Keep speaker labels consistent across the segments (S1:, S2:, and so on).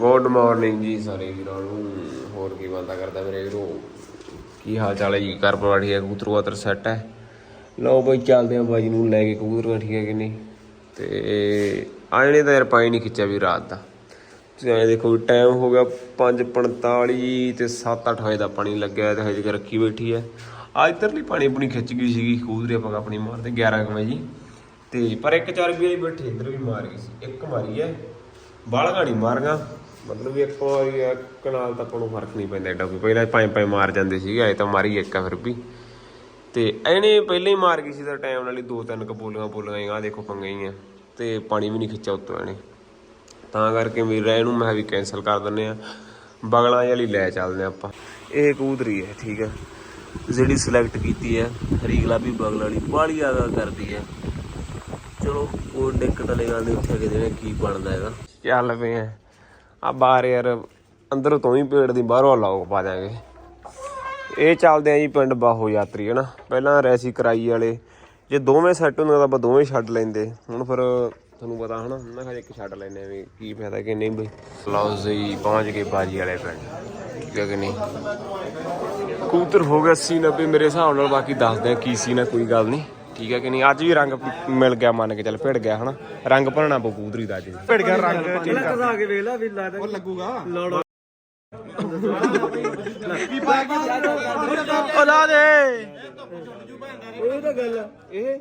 S1: Good morning ਜੀ ਸਾਰੇ ਵੀਰਾਂ ਨੂੰ। ਹੋਰ ਕੀ ਬੰਦਾ ਕਰਦਾ ਮੇਰੇ ਵੀਰੋ? ਕੀ ਹਾਲ ਚਾਲ ਹੈ ਜੀ? ਘਰ ਪਰਿਵਾਰ ਠੀਕ ਹੈ? ਕਬੂਤਰ ਵਾਤਰ ਸੈੱਟ ਹੈ? ਲਓ ਬਈ ਚੱਲਦੇ ਆਂ ਬਾਜੀ ਨੂੰ ਲੈ ਕੇ ਕਬੂਤਰ ਠੀਕ ਹੈ ਕਿ ਨਹੀਂ? ਤੇ ਆਣੇ ਤਾਂ ਯਾਰ ਪਾਈ ਨਹੀਂ ਖਿੱਚਿਆ ਵੀ ਰਾਤ ਦਾ। ਤੁਸੀਂ ਐਂ ਦੇਖੋ ਟਾਈਮ ਹੋ ਗਿਆ 5:45 ਤੇ 7:08 ਵਜੇ ਦਾ ਪਾਣੀ ਲੱਗਿਆ ਹੈ ਤੇ ਹਜੇ ਰੱਖੀ ਬੈਠੀ ਹੈ। ਆ ਇੱਧਰਲੀ ਪਾਣੀ ਆਪਣੀ ਖਿੱਚ ਗਈ ਸੀਗੀ, ਕਬੂਤਰੀ ਆਪਾਂ ਆਪਣੀ ਮਾਰਦੇ 11 ਕੁ ਵਜੇ। ਜੀ ਤੇ ਪਰ ਇੱਕ ਚਾਰ ਵੀ ਬੈਠੀ, ਇੱਧਰ ਵੀ ਮਾਰ ਗਈ ਸੀ। ਇੱਕ ਮਾਰੀ ਹੈ ਬਾਲਗਾ ਨਹੀਂ ਮਾਰੀਆਂ। ਮਤਲਬ ਵੀ ਇੱਕ ਵਾਰੀ ਇੱਕ ਤਾਂ ਆਪਾਂ ਨੂੰ ਫ਼ਰਕ ਨਹੀਂ ਪੈਂਦਾ ਐਡਾ ਕੋਈ। ਪਹਿਲਾਂ ਪੰਜ ਪੰਜ ਮਾਰ ਜਾਂਦੇ ਸੀਗੇ ਐ ਤਾਂ ਮਾਰੀ ਇੱਕ ਆ ਫਿਰ ਵੀ। ਤੇ ਇਹਨੇ ਪਹਿਲਾਂ ਹੀ ਮਾਰ ਗਈ ਸੀ ਤਾਂ ਟਾਈਮ ਨਾਲ ਹੀ ਦੋ ਤਿੰਨ ਕਪੋਲੀਆਂ ਬੋਲੀਆਂ ਆ ਦੇਖੋ ਪੰਗੇ ਹੀ ਆ ਤੇ ਪਾਣੀ ਵੀ ਨਹੀਂ ਖਿੱਚਿਆ ਉੱਤੋਂ ਇਹਨੇ। ਤਾਂ ਕਰਕੇ ਵੀ ਰਹਿ ਨੂੰ ਮੈਂ ਵੀ ਕੈਨਸਲ ਕਰ ਦਿੰਨੇ ਆ ਬਗਲਾਂ ਵਾਲੀ ਲੈ ਚੱਲਦੇ ਆ ਆਪਾਂ। ਇਹ ਕਬੂਤਰੀ ਹੈ, ਠੀਕ ਹੈ ਜਿਹੜੀ ਸਿਲੈਕਟ ਕੀਤੀ ਹੈ ਹਰੀ ਗੁਲਾਬੀ ਬਗਲ ਵਾਲੀ ਬਾਲੀ ਜ਼ਿਆਦਾ ਕਰਦੀ ਹੈ ਚਲੋ ਉਹ ਦਿੱਕਤ ਵਾਲੀ ਗੱਲ ਨਹੀਂ ਉੱਥੇ ਕਿਤੇ ਕੀ ਬਣਦਾ ਹੈਗਾ ਚੱਲ ਪਏ ਆ। ਆ ਬਾਹਰ ਯਾਰ, ਅੰਦਰ ਤੋਂ ਹੀ ਪੇੜ ਦੀ ਬਾਹਰੋਂ ਲਾਓ ਪਾ ਦਿਆਂਗੇ। ਇਹ ਚੱਲਦੇ ਆ ਜੀ ਪਿੰਡ ਬਾਹੋ ਯਾਤਰੀ, ਹਨਾ? ਪਹਿਲਾਂ ਰੈਸੀ ਕਰਾਈ ਵਾਲੇ, ਜੇ ਦੋਵੇਂ ਸੈੱਟ ਹੁੰਦੇ ਤਾਂ ਆਪਾਂ ਦੋਵੇਂ ਛੱਡ ਲੈਂਦੇ। ਹੁਣ ਫਿਰ ਤੁਹਾਨੂੰ ਪਤਾ, ਹਨਾ? ਮੈਂ ਕਿਹਾ ਇੱਕ ਛੱਡ ਲੈਨੇ ਵੀ ਕੀ ਫਾਇਦਾ ਕਿ ਨਹੀਂ ਬਈ। ਲਓ ਜੀ, ਪਹੁੰਚ ਗਏ ਬਾਜੀ ਵਾਲੇ ਪਿੰਡ। ਠੀਕ ਹੈ ਕਿ ਨਹੀਂ? ਕਬੂਤਰ ਹੋ ਗਿਆ 80 90 ਮੇਰੇ ਹਿਸਾਬ ਨਾਲ ਬਾਕੀ ਦੱਸਦੇ ਆ ਕੀ ਸੀ ਨਾ, ਕੋਈ ਗੱਲ ਨਹੀਂ। ਠੀਕ ਹੈ ਕਿ ਨਹੀਂ? ਅੱਜ ਵੀ ਰੰਗ ਮਿਲ ਗਿਆ ਮੰਨ ਕੇ ਚੱਲ ਭਿੜ ਗਿਆ ਹਨਾ? ਰੰਗ ਭਰਨਾ ਕਬੂਤਰੀ ਦਾ ਵੀ
S2: ਭਿੜ ਗਿਆ ਰੰਗ ਚੇਂਜ ਕਰ।
S3: ਆ ਕੇ ਵੇਖ ਲੈ ਵੀ ਲੱਗਦਾ
S2: ਉਹ ਲੱਗੂਗਾ।
S3: ਲੋੜਾ
S2: ਉਹ ਲਾ ਦੇ।
S3: ਉਹ ਤਾਂ ਗੱਲ ਆ। ਇਹ?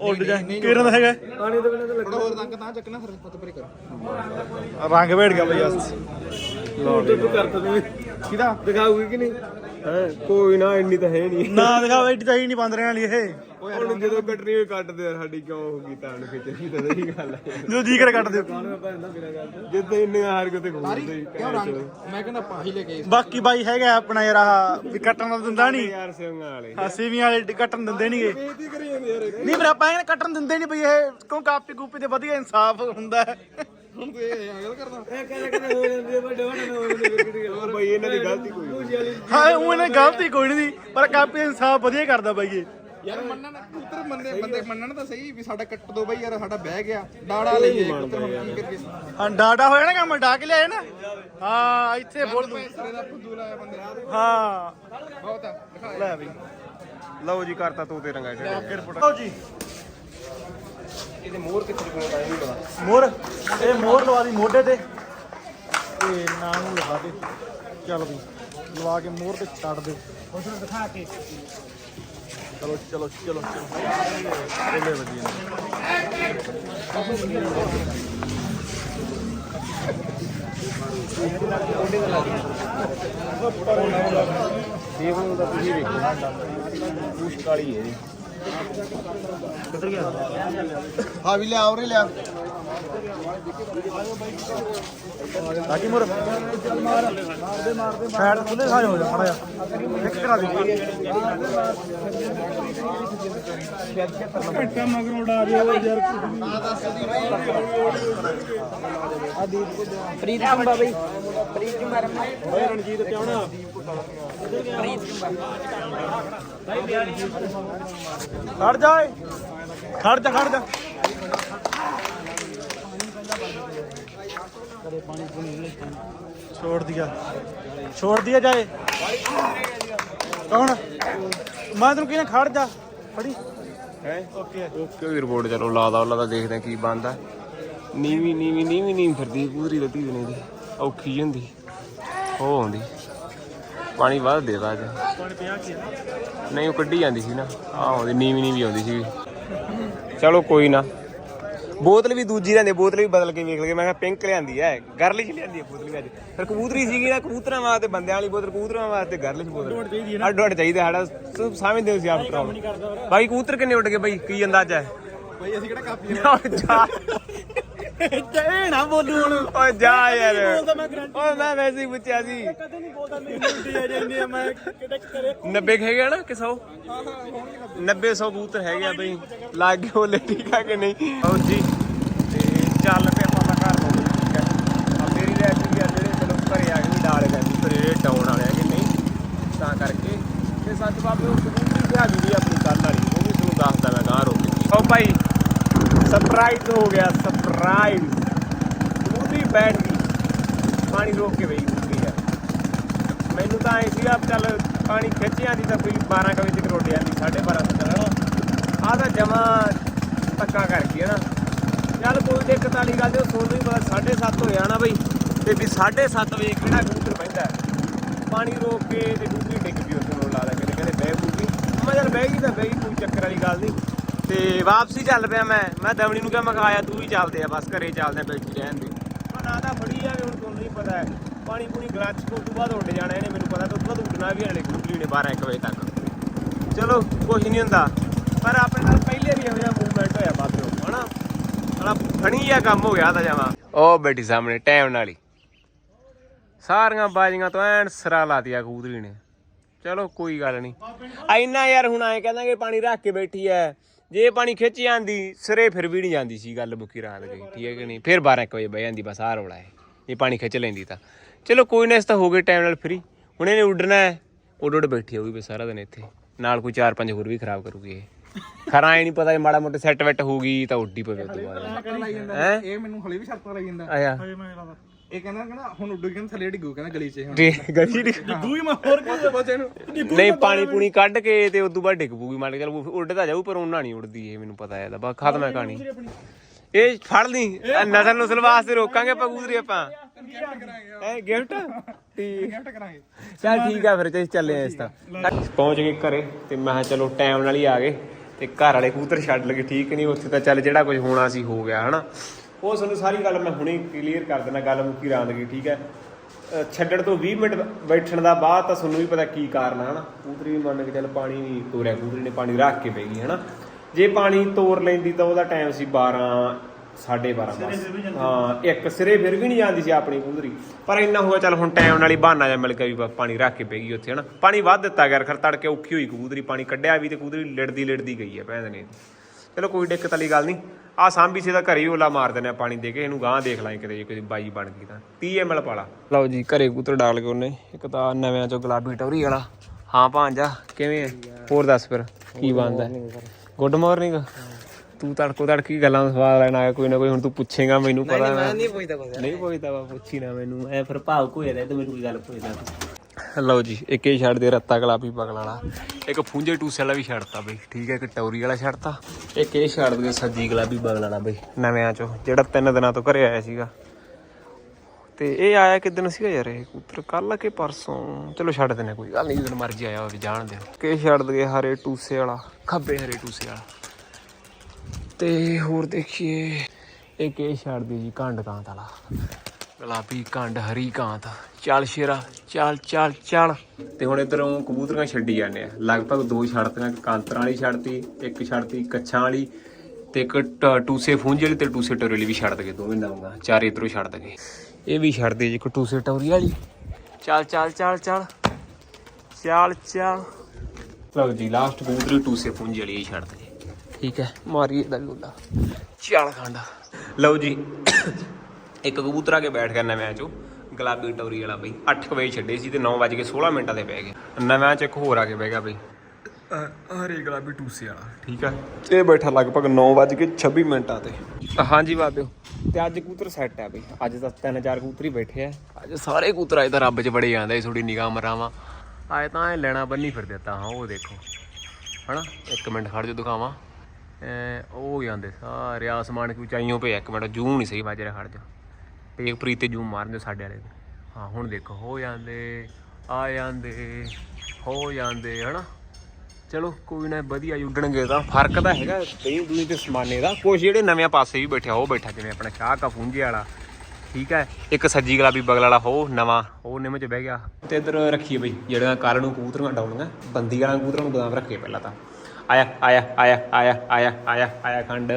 S2: ਉੱਡ ਜਾ। ਕਿਰਨ ਦਾ ਹੈਗਾ?
S3: ਪਾਣੀ ਤੋਂ ਬਿਨਾਂ ਤਾਂ ਲੱਗਦਾ।
S2: ਹੋਰ ਰੰਗ ਤਾਂ ਚੱਕਣਾ ਫਿਰ ਪਤ ਪਰੇ ਕਰ। ਰੰਗ ਭਿੜ ਗਿਆ ਬਈ ਅਸ
S3: ਤੂੰ ਤੂੰ ਕਰ ਤੂੰ
S2: ਕਿਹਦਾ?
S3: ਦਿਖਾਊਗੀ ਕਿ ਨਹੀਂ? ਹਾਂ ਕੋਈ ਨਾ ਇੰਨੀ ਤਾਂ ਹੈ ਨਹੀਂ
S2: ਨਾ ਦਿਖਾ ਬਈ ਤਾਂ ਹੀ ਨਹੀਂ ਬੰਦ ਰਹਿਣ ਵਾਲੀ ਇਹ।
S3: ਹੁਣ ਜਦੋਂ ਕੱਟਣੀ ਹੋਈ ਕੱਟਦੇ ਆ ਸਾਡੀ ਕਿਉਂ ਹੋਗੀ ਤਾਂ ਨੂੰ ਖਿੱਚੀ ਤਾਂ ਸਹੀ ਗੱਲ ਹੈ
S2: ਜੋ ਜੀ ਕਰ ਕੱਟ ਦਿਓ
S3: ਜਿੱਦਾਂ ਇੰਨੇ ਹਾਰ ਕੇ ਤੇ ਘੁੰਮਦੇ
S2: ਕਿਉਂ ਰੰਗ? ਮੈਂ ਕਹਿੰਦਾ ਪਾਹੀ ਲੈ ਕੇ ਬਾਕੀ ਬਾਈ ਹੈਗਾ ਆਪਣਾ ਯਾਰ ਆਹ ਵੀ ਕੱਟਣ ਦਾ ਦਿੰਦਾ ਨਹੀਂ
S3: ਯਾਰ ਸਿੰਘਾਂ ਵਾਲੇ।
S2: ਹਾਸੀ ਵੀ ਵਾਲੇ ਕੱਟਣ ਦਿੰਦੇ ਨਹੀਂਗੇ
S3: ਬੇਇੱਜ਼ਤੀ ਕਰੀ ਜਾਂਦੇ ਯਾਰ ਇਹ।
S2: ਨਹੀਂ ਪਰ ਆਪਾਂ ਇਹ ਕੱਟਣ ਦਿੰਦੇ ਨਹੀਂ ਬਈ ਇਹ ਕਿਉਂ ਕਾਪੀ ਕੂਪੀ ਤੇ ਵਧੀਆ ਇਨਸਾਫ ਹੁੰਦਾ ਹੈ?
S3: ਹੁਣ ਤੂੰ ਇਹ ਗੱਲ ਕਰਦਾ। ਇਹ ਕਹਿੰਦਾ ਕਹਿੰਦਾ ਹੋ ਜਾਂਦੀ ਹੈ ਵੱਡੇ ਵੱਡੇ ਹੋ ਜਾਂਦੇ ਕਿਹੜੀ ਗੱਲ ਬਈ ਇਹਨਾਂ ਦੀ ਗਲਤੀ ਕੋਈ ਨਹੀਂ।
S2: ਹਾਂ ਉਹ ਇਹਨਾਂ ਦੀ ਗਲਤੀ ਕੋਈ ਨਹੀਂ ਦੀ ਪਰ ਕਾਪੀ ਇਨਸਾਫ ਵਧੀਆ ਕਰਦਾ ਬਾਈ ਇਹ।
S4: ਯਾਰ ਮੰਨਣ ਪੁੱਤਰ ਬੰਦੇ ਬੰਦੇ ਮੰਨਣ ਤਾਂ ਸਹੀ ਵੀ ਸਾਡਾ ਕੱਟ ਦੋ ਬਈ ਯਾਰ ਸਾਡਾ ਬਹਿ ਗਿਆ। ਡਾੜਾ ਲਈਏ ਪੁੱਤਰ ਹੁਣ ਕੀ ਕਰੀਏ?
S2: ਹਾਂ ਡਾਡਾ ਹੋਇਆ ਨਾ ਕੰਮ ਡਾ ਕੇ ਲਿਆਏ ਨਾ। ਹਾਂ ਇੱਥੇ ਬੋਲ ਦੂੰ
S4: ਪੈਸੇ ਦਾ ਫੁੱਦੂ ਲਾਇਆ ਬੰਦੇ
S2: ਹਾਂ।
S4: ਬਹੁਤ
S2: ਲੈ ਬਈ
S3: ਲਓ ਜੀ ਕਰਤਾ ਤੂੰ ਤੇ ਰੰਗਾ
S2: ਲਓ ਜੀ।
S3: ਇਹਦੇ ਮੋਰ ਕਿੱਥੇ ਕੋਲ ਆਇਆ ਨਹੀਂ ਪਤਾ
S2: ਮੋਰ? ਇਹ ਮੋਰ ਲਵਾ ਦੀ ਮੋਢੇ ਤੇ। ਤੇ ਨਾਂ ਨੂੰ ਲਵਾ ਦੇ। ਚੱਲ ਬਈ ਲਵਾ ਕੇ ਮੋਰ ਤੇ ਛੱਡ ਦੇ। ਉਸ ਨੂੰ ਦਿਖਾ ਕੇ। ਚਲੋ ਚਲੋ ਚਲੋ ਚਲੋ। ਇਹਨੇ ਵਧੀਆ
S3: ਦੇਵ ਨੂੰ ਤਾਂ ਤੁਸੀਂ ਵੇਖੋ ਪੂਛ ਕਾਲੀ ਹੈ। ਜੀ
S4: ਹਾਂ ਵੀ ਲਿਆ, ਉਰੇ ਲਿਆ।
S2: ਬਾਕੀ ਮੋਰ। ਸਾਈਡ ਖੁੱਲੇ ਸਾਰੇ ਹੋ ਜਾ, ਮੜਾ ਜਾ ਇੱਕ ਕਰਾ ਦੇ। ਇੱਟਾ ਮਗਰ ਉਡਾ ਦਿਓ ਯਾਰ
S5: ਪ੍ਰੀਤ ਕੁੰਬਾ ਬਈ ਪ੍ਰੀਤ ਕੁਮਾਰ
S3: ਓਏ ਰਣਜੀਤ ਪਿਆਉਣਾ
S2: ਖੜ ਜਾ ਓਏ। ਖੜ ਜਾ ਖੜ ਜਾ छोड़ दिया छोड़ दिया जाए कौन मैं ਤੈਨੂੰ ਕਿਹਨੇ ਖੜ ਜਾ ਫੜੀ
S3: ਹੈ? ਓਕੇ ਓਕੇ ਵੀ ਰਿਪੋਰਟ ਚਲੋ ਲਾਦਾ ਉਹਨਾਂ ਦਾ ਦੇਖਦੇ ਆ ਕੀ ਬੰਦਾ ਨੀਵੀਂ ਨੀਵੀਂ ਨੀਵੀਂ ਨੀਵੀਂ ਫਿਰਦੀ ਪੂਰੀ ਲੱਤੀ ਦਿਨੇ ਦੀ। ਔਖੀ ਹੁੰਦੀ। ਉਹ ਆਉਂਦੀ। ਪਾਣੀ ਵੱਧ ਦੇਦਾ ਅੱਜ।
S2: ਪਾਣੀ ਪਿਆ ਕੀ
S3: ਨਹੀਂ ਉਹ ਕੱਢੀ ਜਾਂਦੀ ਸੀ ਨਾ। ਆਹ ਆਉਂਦੀ ਨੀਵੀਂ ਨੀਵੀਂ ਆਉਂਦੀ ਸੀ ਚਲੋ ਕੋਈ ਨਾ। ਬੋਤਲ ਵੀ ਦੂਜੀ ਲਿਆਂਦੀ ਬੋਤਲ ਵੀ ਬਦਲ ਕੇ ਵੇਖ ਲਗੇ ਮੈਂ ਕਿਹਾ ਪਿੰਕ ਲਿਆਂਦੀ ਐ ਗਰਲਿਸ਼ ਲਿਆਂਦੀ ਐ ਬੋਤਲ ਵੀ ਅੱਜ। ਫਿਰ ਕਬੂਤਰੀ ਸੀਗੀ ਨਾ ਕਬੂਤਰਾਂ ਵਾਸਤੇ ਬੰਦਿਆਂ ਵਾਲੀ ਬੋਤਲ ਕਬੂਤਰਾਂ ਵਾਸਤੇ ਗਰਲਿਸ਼ ਬੋਤਲ। ਅੱਡ ਅੱਡ ਚਾਹੀਦਾ ਸਾਡਾ ਸਮਝਦੇ ਹੋ ਸੀ ਆਪ ਕਰਾਉ ਬਾਈ ਕਬੂਤਰ ਕਿੰਨੇ ਉੱਡ ਗਏ ਬਾਈ? ਕੀ ਅੰਦਾਜ਼ਾ ਹੈ?
S4: ਬਈ ਅਸੀਂ ਕਿਹੜਾ ਕਾਪੀ
S3: ਜਾ।
S2: ਇਹ ਨਾ ਬੋਲੂ ਹੁਣ।
S3: ਓਏ ਜਾ ਯਾਰ। ਓਏ ਮੈਂ ਵੈਸੇ ਹੀ ਪੁੱਛਿਆ ਸੀ।
S2: ਕਦੇ ਨਹੀਂ ਬੋਲਦਾ ਉਲਟੀ ਆ ਜਾਂਦੀ ਆ ਮੈਂ ਕਿਤੇ ਕਰੇ
S3: 90 ਹੈਗੇ ਨਾ ਕਿ 100 90 100 ਕਬੂਤਰ ਹੈਗੇ ਆ ਬਈ। ਲੱਗ ਗਏ ਉਹ ਠੀਕ ਆ ਕਿ ਨਹੀਂ? ਆਓ ਜੀ। ਤੇ ਚੱਲ ਪਿਆ ਆਪਾਂ ਘਰ ਨੂੰ ਠੀਕ ਹੈ ਆ ਮੇਰੀ ਲੈ ਵੀ ਆ ਜਿਹੜੇ ਚਲੋ ਘਰੇ ਆ ਕੇ ਵੀ ਡਾਲੇ ਗਏ ਕਬੂਤਰ ਇਹ ਡਾਉਣ ਵਾਲੇ ਆ ਕਿ ਨਹੀਂ? ਤਾਂ ਕਰਕੇ। ਤੇ ਸੱਚ ਬਾਬੇ ਉਹ ਕਬੂਤਰ ਦੀ ਹਾਜ਼ਰੀ ਵੀ ਆਪਣੀ ਕੱਲ ਵਾਲੀ ਉਹ ਵੀ ਤੁਹਾਨੂੰ ਦੱਸਦਾ ਮੈਂ ਗਾਂ ਰੋਕ ਕੇ ਓ ਭਾਈ ਸਰਪ੍ਰਾਈਜ਼ ਹੋ ਗਿਆ ਸਰਪ੍ਰਾਈਜ਼ ਬੈਠ ਗਈ ਪਾਣੀ ਰੋਕ ਕੇ ਬਈ ਕਬੂਤਰੀ ਯਾਰ ਮੈਨੂੰ ਤਾਂ ਐ ਸੀਗਾ, ਚੱਲ ਪਾਣੀ ਖਿੱਚਿਆ ਜਾਂਦੀ ਤਾਂ ਕੋਈ 12 ਕੁ ਵਜੇ ਤੱਕ ਰੋਡ ਜਾਂਦੀ 12:30 ਤੱਕ ਨਾ ਆਹ ਤਾਂ ਜਮਾ ਪੱਕਾ ਕਰ ਗਈ ਹੈ ਨਾ। ਚੱਲ ਕੋਈ ਦਿੱਕਤ ਵਾਲੀ ਗੱਲ ਨਹੀਂ ਸੋਨੂੰ ਹੀ ਪਤਾ 7:30 ਹੋ ਜਾਣਾ ਬਈ। ਤੇ ਵੀ 7:30 ਵਜੇ ਕਿਹੜਾ ਕਬੂਤਰ ਪੈਂਦਾ ਪਾਣੀ ਰੋਕ ਕੇ ਤੇ ਡੂਬੀ ਡਿੱਗ ਪਈ ਉੱਥੇ ਨੂੰ ਲਾ ਲੈ ਕੇ ਕਹਿੰਦੇ ਬਹਿ ਬੂਗੀ ਮੈਂ ਚੱਲ ਬਹਿ ਗਈ ਤਾਂ ਬਹਿ ਗਈ, ਕੋਈ ਚੱਕਰ ਵਾਲੀ ਗੱਲ ਨਹੀਂ ਤੇ ਵਾਪਸੀ ਚੱਲ ਪਿਆ ਮੈਂ। ਮੈਂ ਦਵਣੀ ਨੂੰ ਕਿਹਾ ਮੈਂ ਆਇਆ ਤੂੰ ਵੀ ਚੱਲਦੇ ਆ ਬਸ ਘਰੇ ਚੱਲਦੇ ਆ ਬੈਠੀ ਰਹਿਣ ਦੇ। ਨਾ ਤਾਂ ਫੜੀ ਆ ਵੀ ਹੁਣ ਤੁਹਾਨੂੰ ਨਹੀਂ ਪਤਾ ਹੈ। ਪਾਣੀ ਪੂਣੀ ਗਲਾਚ ਤੋਂ ਤੋਂ ਬਾਅਦ ਉੱਡ ਜਾਣਾ ਇਹਨੇ ਮੈਨੂੰ ਪਤਾ ਤੋਂ ਬਾਅਦ ਉੱਡਣਾ ਵੀ ਹਲੇ ਗੁੱਲੀ ਨੇ 12 1 ਵਜੇ ਤੱਕ। ਚਲੋ ਕੁਝ ਨਹੀਂ ਹੁੰਦਾ। ਪਰ ਆਪਣੇ ਨਾਲ ਪਹਿਲੇ ਵੀ ਇਹੋ ਜਿਹਾ ਮੂਵਮੈਂਟ ਹੋਇਆ ਬਾਬਿਓ ਹਨਾ? ਹਣਾ ਫਣੀ ਜਿਹਾ ਕੰਮ ਹੋ ਗਿਆ ਤਾਂ ਜਾਵਾ। ਉਹ ਬੈਠੀ ਸਾਹਮਣੇ ਟਾਈਮ ਨਾਲ ਹੀ। ਸਾਰੀਆਂ ਬਾਜੀਆਂ ਤੋਂ ਐਨ ਸਰਾ ਲਾਤੀਆ ਕਬੂਤਰੀ ਨੇ। ਚਲੋ ਕੋਈ ਗੱਲ ਨਹੀਂ। ਐਨਾ ਯਾਰ ਹੁਣ ਐ ਕਹਿੰਦਾ ਕਿ ਪਾਣੀ ਰੱਖ ਕੇ ਬੈਠੀ ਐ ਜੇ ਪਾਣੀ ਖਿੱਚ ਜਾਂਦੀ ਸਿਰੇ ਫਿਰ ਵੀ ਨਹੀਂ ਜਾਂਦੀ ਸੀ ਗੱਲ ਮੁੱਕੀ ਰਾਤ ਗਈ ਠੀਕ ਹੈ ਕਿ ਨਹੀਂ? ਫਿਰ 12 ਕੁ ਵਜੇ ਬਹਿ ਜਾਂਦੀ ਬਸ ਆਹ ਰੌਲਾ ਹੈ। ਇਹ ਪਾਣੀ ਖਿੱਚ ਲੈਂਦੀ ਤਾਂ। ਚਲੋ ਕੋਈ ਨਾ ਇਸ ਤਾਂ ਹੋ ਗਏ ਟਾਈਮ ਨਾਲ ਫਰੀ ਹੁਣ ਇਹਨੇ ਉੱਡਣਾ ਹੈ। ਉੱਡ ਉੱਡ ਬੈਠੀ ਹੋਊਗੀ ਬਸ ਸਾਰਾ ਦਿਨ ਇੱਥੇ। ਨਾਲ ਕੋਈ 4-5 ਹੋਰ ਵੀ ਖਰਾਬ ਕਰੂਗੀ ਇਹ। ਖਰਾ ਐ ਨਹੀਂ ਪਤਾ ਜੇ ਮਾੜਾ ਮੋਟਾ ਸੈੱਟ ਵੈਟ ਹੋਊਗੀ ਤਾਂ ਉੱਡੀ ਪਵੇ ਉਦੋਂ ਬਾਅਦ। ਹੈਂ?
S4: ਇਹ ਮੈਨੂੰ ਹਲੇ ਵੀ ਸ਼ਰਤਾਂ ਲਾਈ ਜਾਂਦਾ।
S3: ਆਇਆ।
S4: ਇਹ ਕਹਿੰਦਾ ਕਹਿੰਦਾ ਹੁਣ ਉੱਡੂ ਕਹਿੰਦਾ ਥੱਲੇ ਡਿੱਗੂ ਕਹਿੰਦਾ ਗਲੀ 'ਚ ਹੁਣ।
S3: ਜੀ ਗਲੀ ਦੀ
S2: ਦੂਈ ਮੈਂ ਹੋਰ ਕੀ
S4: ਬੱਚੇ ਨੂੰ
S3: ਨਹੀਂ ਪਾਣੀ ਪੂਣੀ ਕੱਢ ਕੇ ਤੇ ਉਦੋਂ ਬਾਅਦ ਡਿੱਗ ਪੂਗੀ ਮੰਨ ਕੇ ਚੱਲ ਉੱਡ ਤਾਂ ਜਾਊ ਪਰ ਉਹਨਾਂ ਨਹੀਂ ਉੱਡਦੀ ਇਹ ਮੈਨੂੰ ਪਤਾ ਹੈ ਦਾ ਬਸ ਖਤਮ ਹੈ ਕਹਾਣੀ। ਇਹ ਫੜ ਲਈ ਇਹ ਨਸਲ ਨੁਸਲ ਵਾਸਤੇ ਰੋਕਾਂਗੇ ਪਗੂਦਰੀ ਆਪਾਂ। ਹੈ ਗਿਫਟ ਠੀਕ।
S4: ਗਿਫਟ ਕਰਾਂਗੇ।
S3: ਚੱਲ ਠੀਕ ਆ ਫਿਰ ਤੇ ਚੱਲੇ ਆ ਇਸ ਤਾਂ ਪਹੁੰਚ ਗਏ ਘਰੇ ਤੇ ਮੈਂ ਕਿਹਾ ਚਲੋ ਟਾਈਮ ਨਾਲ ਹੀ ਆ ਗਏ ਤੇ ਘਰ ਵਾਲੇ ਕਬੂਤਰ ਛੱਡ ਲਗੇ ਠੀਕ ਨਹੀਂ ਉੱਥੇ ਤਾਂ ਚੱਲ ਜਿਹੜਾ ਕੁਝ ਹੋਣਾ ਸੀ ਹੋ ਗਿਆ ਹਨਾ? ਉਹ ਤੁਹਾਨੂੰ ਸਾਰੀ ਗੱਲ ਮੈਂ ਹੁਣੇ ਕਲੀਅਰ ਕਰ ਦੇਣਾ ਗੱਲ ਮੁੱਕੀ ਰਾਂਦਗੀ ਠੀਕ ਹੈ। ਛੱਡਣ ਤੋਂ 20 ਮਿੰਟ ਬੈਠਣ ਦਾ ਬਾਅਦ ਤਾਂ ਤੁਹਾਨੂੰ ਵੀ ਪਤਾ ਕੀ ਕਾਰਨ ਹੈ ਹਨਾ। ਕਬੂਤਰੀ ਵੀ ਮੰਨ ਕੇ ਚੱਲ ਪਾਣੀ ਨਹੀਂ ਤੋਰਿਆ ਕਬੂਤਰੀ ਨੇ ਪਾਣੀ ਰੱਖ ਕੇ ਬਹਿ ਗਈ ਹਨਾ। ਜੇ ਪਾਣੀ ਤੋਰ ਲੈਂਦੀ ਤਾਂ ਉਹਦਾ ਟਾਈਮ ਸੀ 12 12:30 ਬਸ। ਹਾਂ ਇੱਕ ਸਿਰੇ ਫਿਰ ਵੀ ਨਹੀਂ ਜਾਂਦੀ ਸੀ ਆਪਣੀ ਕਬੂਤਰੀ ਪਰ ਇੰਨਾ ਹੋਇਆ ਚੱਲ ਹੁਣ ਟਾਈਮ ਨਾਲ ਹੀ ਬਹਾਨਾ ਜਾਂ ਮਿਲ ਗਿਆ ਵੀ ਪਾਣੀ ਰੱਖ ਕੇ ਪੈ ਗਈ ਉੱਥੇ ਹਨਾ। ਪਾਣੀ ਵੱਧ ਦਿੱਤਾ ਗਿਆ ਖਰ ਤੜਕੇ ਔਖੀ ਹੋਈ ਕਬੂਤਰੀ ਪਾਣੀ ਕੱਢਿਆ ਵੀ ਤੇ ਕਬੂਤਰੀ ਲਿੜਦੀ ਲਿੜਦੀ ਗਈ ਹੈ ਭੈਣ ਨੇ ਚਲੋ ਕੋਈ ਦਿੱਕਤ ਵਾਲੀ ਗੱਲ ਨਹੀਂ। ਆ ਸਾਂਭੀ ਸੇ ਦਾ ਘਰੇ ਹੀ ਓਲਾ ਮਾਰ ਦਿੰਦੇ ਆ ਪਾਣੀ ਦੇ ਕੇ ਇਹਨੂੰ ਗਾਂ ਦੇਖ ਲਾਂ ਕਿਤੇ ਜੇ ਕੋਈ ਬਾਈ ਬਣ ਗਈ ਤਾਂ। 30 ਐਮਐਲ ਪਾਲਾ ਲਓ ਜੀ ਘਰੇ ਕਬੂਤਰ ਡਾਲ ਕੇ ਉਹਨੇ ਇੱਕ ਤਾਂ ਨਵਿਆਂ ਚੋਂ ਗੁਲਾਬੀ ਟੌਰੀ ਵਾਲਾ। ਹਾਂ ਭਾਂਜਾ ਕਿਵੇਂ ਹੈ ਹੋਰ ਦੱਸ ਫਿਰ ਕੀ ਬਣਦਾ? ਗੁੱਡ ਮਾਰਨਿੰਗ ਤੂੰ ਤੜਕੋ ਤੜਕੀ ਗੱਲਾਂ ਸਵਾਲ ਲੈਣ ਆਇਆ ਕੋਈ ਨਾ ਕੋਈ ਹੁਣ ਤੂੰ ਪੁੱਛੇਗਾ ਮੈਨੂੰ ਪਤਾ ਮੈਂ
S5: ਨਹੀਂ ਪੁੱਛਦਾ ਕੋਈ
S3: ਨਹੀਂ ਪੁੱਛਦਾ ਵਾ ਪੁੱਛੀ ਨਾ ਮੈਨੂੰ। ਐ ਫਿਰ ਭਾਵ ਕੋਈ ਰਿਹਾ ਤੇ ਮੈਨੂੰ ਕੋਈ ਗੱਲ ਪੁੱਛਦਾ। ਲਓ ਜੀ, ਇੱਕ ਹੀ ਛੱਡ ਦੇ ਰੱਤਾ ਗੁਲਾਬੀ ਬਗਲ ਵਾਲਾ। ਇੱਕ ਫੁੰਜੇ ਟੂਸੇ ਵਾਲਾ ਵੀ ਛੱਡਤਾ ਬਈ, ਠੀਕ ਹੈ, ਇੱਕ ਟੌਰੀ ਵਾਲਾ ਛੱਡਤਾ। ਇੱਕ ਇਹ ਛੱਡ ਦੇ ਸੱਜੀ ਗੁਲਾਬੀ ਬਗਲ ਵਾਲਾ ਬਈ, ਨਵਿਆਂ ਚੋਂ, ਜਿਹੜਾ ਤਿੰਨ ਦਿਨਾਂ ਤੋਂ ਘਰੇ ਆਇਆ ਸੀਗਾ। ਤੇ ਇਹ ਆਇਆ ਕਿਦਨ ਸੀਗਾ ਯਾਰ ਇਹ ਕਬੂਤਰ? ਕੱਲ ਕਿ ਪਰਸੋਂ? ਚਲੋ ਛੱਡ ਦਿੰਨੇ ਕੋਈ ਗੱਲ ਨਹੀਂ ਜਦੋਂ ਮਰਜ਼ੀ ਆਇਆ ਹੋਵੇ, ਜਾਣ ਦਿਓ। ਕਿ ਛੱਡ ਦਗੇ ਹਰੇ ਟੂਸੇ ਵਾਲਾ, ਖੱਬੇ ਹਰੇ ਟੂਸੇ ਵਾਲਾ। ਤੇ ਹੋਰ ਦੇਖੀਏ ਇਹ ਇਹ ਛੱਡ ਦੀ ਜੀ ਕੰਡ ਕਾਂਤ ਵਾਲਾ। ਗੁਲਾਬੀ ਕੰਡ, ਹਰੀ ਕਾਂਤ। ਚੱਲ ਸ਼ੇਰਾ ਚੱਲ ਚੱਲ ਚੱਲ। ਤੇ ਹੁਣ ਇਧਰੋਂ ਕਬੂਤਰੀਆਂ ਛੱਡੀ ਜਾਂਦੇ ਆ। ਲਗਭਗ ਦੋ ਛੱਡਤੀਆਂ ਇੱਕ ਕਾਂਤਰਾਂ ਵਾਲੀ ਛੱਡਤੀ ਇੱਕ ਛੱਡਤੀ ਕੱਛਾਂ ਵਾਲੀ ਤੇ ਇੱਕ ਟੂਸੇ ਫੂੰਜ ਵਾਲੀ ਤੇ ਟੂਸੇ ਟੋਰੀ ਵਾਲੀ ਵੀ ਛੱਡ ਦਗੇ ਦੋਵੇਂ ਨਾਂਗਾ ਚਾਰ ਇਧਰੋਂ ਛੱਡ ਦਗੇ। ਇਹ ਵੀ ਛੱਡ ਦੇ ਜੀ ਇੱਕ ਟੂਸੇ ਟੋਰੀ ਵਾਲੀ। ਚੱਲ ਚੱਲ ਚੱਲ ਚੱਲ। ਚੱਲ ਚੱਲ। ਲਓ ਜੀ ਲਾਸਟ ਕਬੂਤਰੀ ਟੂਸੇ ਫੂੰਜ ਵਾਲੀ ਹੀ ਛੱਡ ਦਗੇ। ਠੀਕ ਹੈ ਮਾਰੀ ਇਹਦਾ ਲੂਲਾ ਚੱਲ ਖੰਡਾ ਲਓ ਜੀ ਇੱਕ ਕਬੂਤਰ ਆ ਕੇ ਬੈਠ ਗਿਆ ਨਵਿਆਂ ਚੋਂ। ਗੁਲਾਬੀ ਟੌਰੀ ਵਾਲਾ ਬਈ। 8 ਵਜੇ ਛੱਡੇ ਸੀ ਤੇ 9 ਵਜੇ ਕੇ 16 ਮਿੰਟਾਂ ਤੇ ਪੈ ਗਏ। ਨਵਿਆਂ ਚ ਇੱਕ ਹੋਰ ਆ ਕੇ ਬਹਿ ਗਿਆ ਬਈ। ਹਰੇ ਗੁਲਾਬੀ ਟੂਸੇ ਵਾਲਾ। ਠੀਕ ਆ? ਇਹ ਬੈਠਾ ਲਗਭਗ 9 ਵਜੇ ਕੇ 26 ਮਿੰਟਾਂ ਤੇ। ਹਾਂਜੀ ਬਾਬਿਓ ਤੇ ਅੱਜ ਕਬੂਤਰ ਸੈੱਟ ਹੈ ਬਈ। ਅੱਜ ਤਾਂ ਤਿੰਨ ਚਾਰ ਕਬੂਤਰ ਹੀ ਬੈਠੇ ਆ। ਅੱਜ ਸਾਰੇ ਕਬੂਤਰ ਆਏ ਤਾਂ ਰੱਬ 'ਚ ਬੜੇ ਜਾਂਦੇ ਥੋੜੀ ਨਿਗਾਹ ਮਰਾਵਾਂ। ਆਏ ਤਾਂ ਇਹ ਲੈਣਾ ਬੰਨੀ ਫਿਰ ਦਿੱਤਾ ਹਾਂ ਉਹ ਦੇਖੋ। ਹਨਾ? ਇੱਕ ਮਿੰਟ ਖੜ ਜਾ ਦਿਖਾਵਾਂ। ਐ ਉਹ ਜਾਂਦੇ ਸਾਰੇ ਆਸਮਾਨ ਕੀ ਉਚਾਈਆਂ ਪਏ ਆ, ਇੱਕ ਮਿੰਟ ਜੂਮ ਨਹੀਂ ਸਹੀ ਵੱਜ ਰਿਹਾ ਖੜ ਜਾ ਪੇਕ ਪ੍ਰੀਤ ਤੇ ਜੂਮ ਮਾਰਨ ਦੇ ਸਾਡੇ ਵਾਲੇ ਹਾਂ, ਹੁਣ ਦੇਖੋ, ਹੋ ਜਾਂਦੇ, ਆ ਜਾਂਦੇ, ਹੋ ਜਾਂਦੇ, ਹਨਾ? ਚਲੋ, ਕੋਈ ਨਾ, ਵਧੀਆ ਉੱਡਣਗੇ ਤਾਂ। ਫ਼ਰਕ ਤਾਂ ਹੈਗਾ ਦਹੀਂ ਦੂਈ ਤੇ ਸਮਾਨੇ ਦਾ। ਕੁਝ ਜਿਹੜੇ ਨਵੇਂ ਪਾਸੇ ਵੀ ਬੈਠਿਆ ਉਹ ਬੈਠਾ, ਜਿਵੇਂ ਆਪਣਾ ਸ਼ਾਹ ਕਾ ਫੂੰਜੇ ਵਾਲਾ। ਠੀਕ ਹੈ? ਇੱਕ ਸੱਜੀ ਗਲਾਬੀ ਬਗਲ ਵਾਲਾ ਹੋ ਨਵਾਂ, ਉਹ ਨਿੰਮ ਚ ਬਹਿ ਗਿਆ। ਤੇ ਇਧਰ ਰੱਖੀਏ ਬਈ ਜਿਹੜਾ ਕੱਲ ਨੂੰ ਕਬੂਤਰਾਂ ਡਾਉਣੀਆਂ, ਬੰਦੀ ਵਾਲਾ ਕਬੂਤਰਾਂ ਨੂੰ ਬਦਾਮ ਰੱਖੇ ਪਹਿਲਾਂ ਤਾਂ। ਆਇਆ ਆਇਆ ਆਇਆ ਆਇਆ ਆਇਆ ਆਇਆ ਆਇਆ, ਖੰਡ।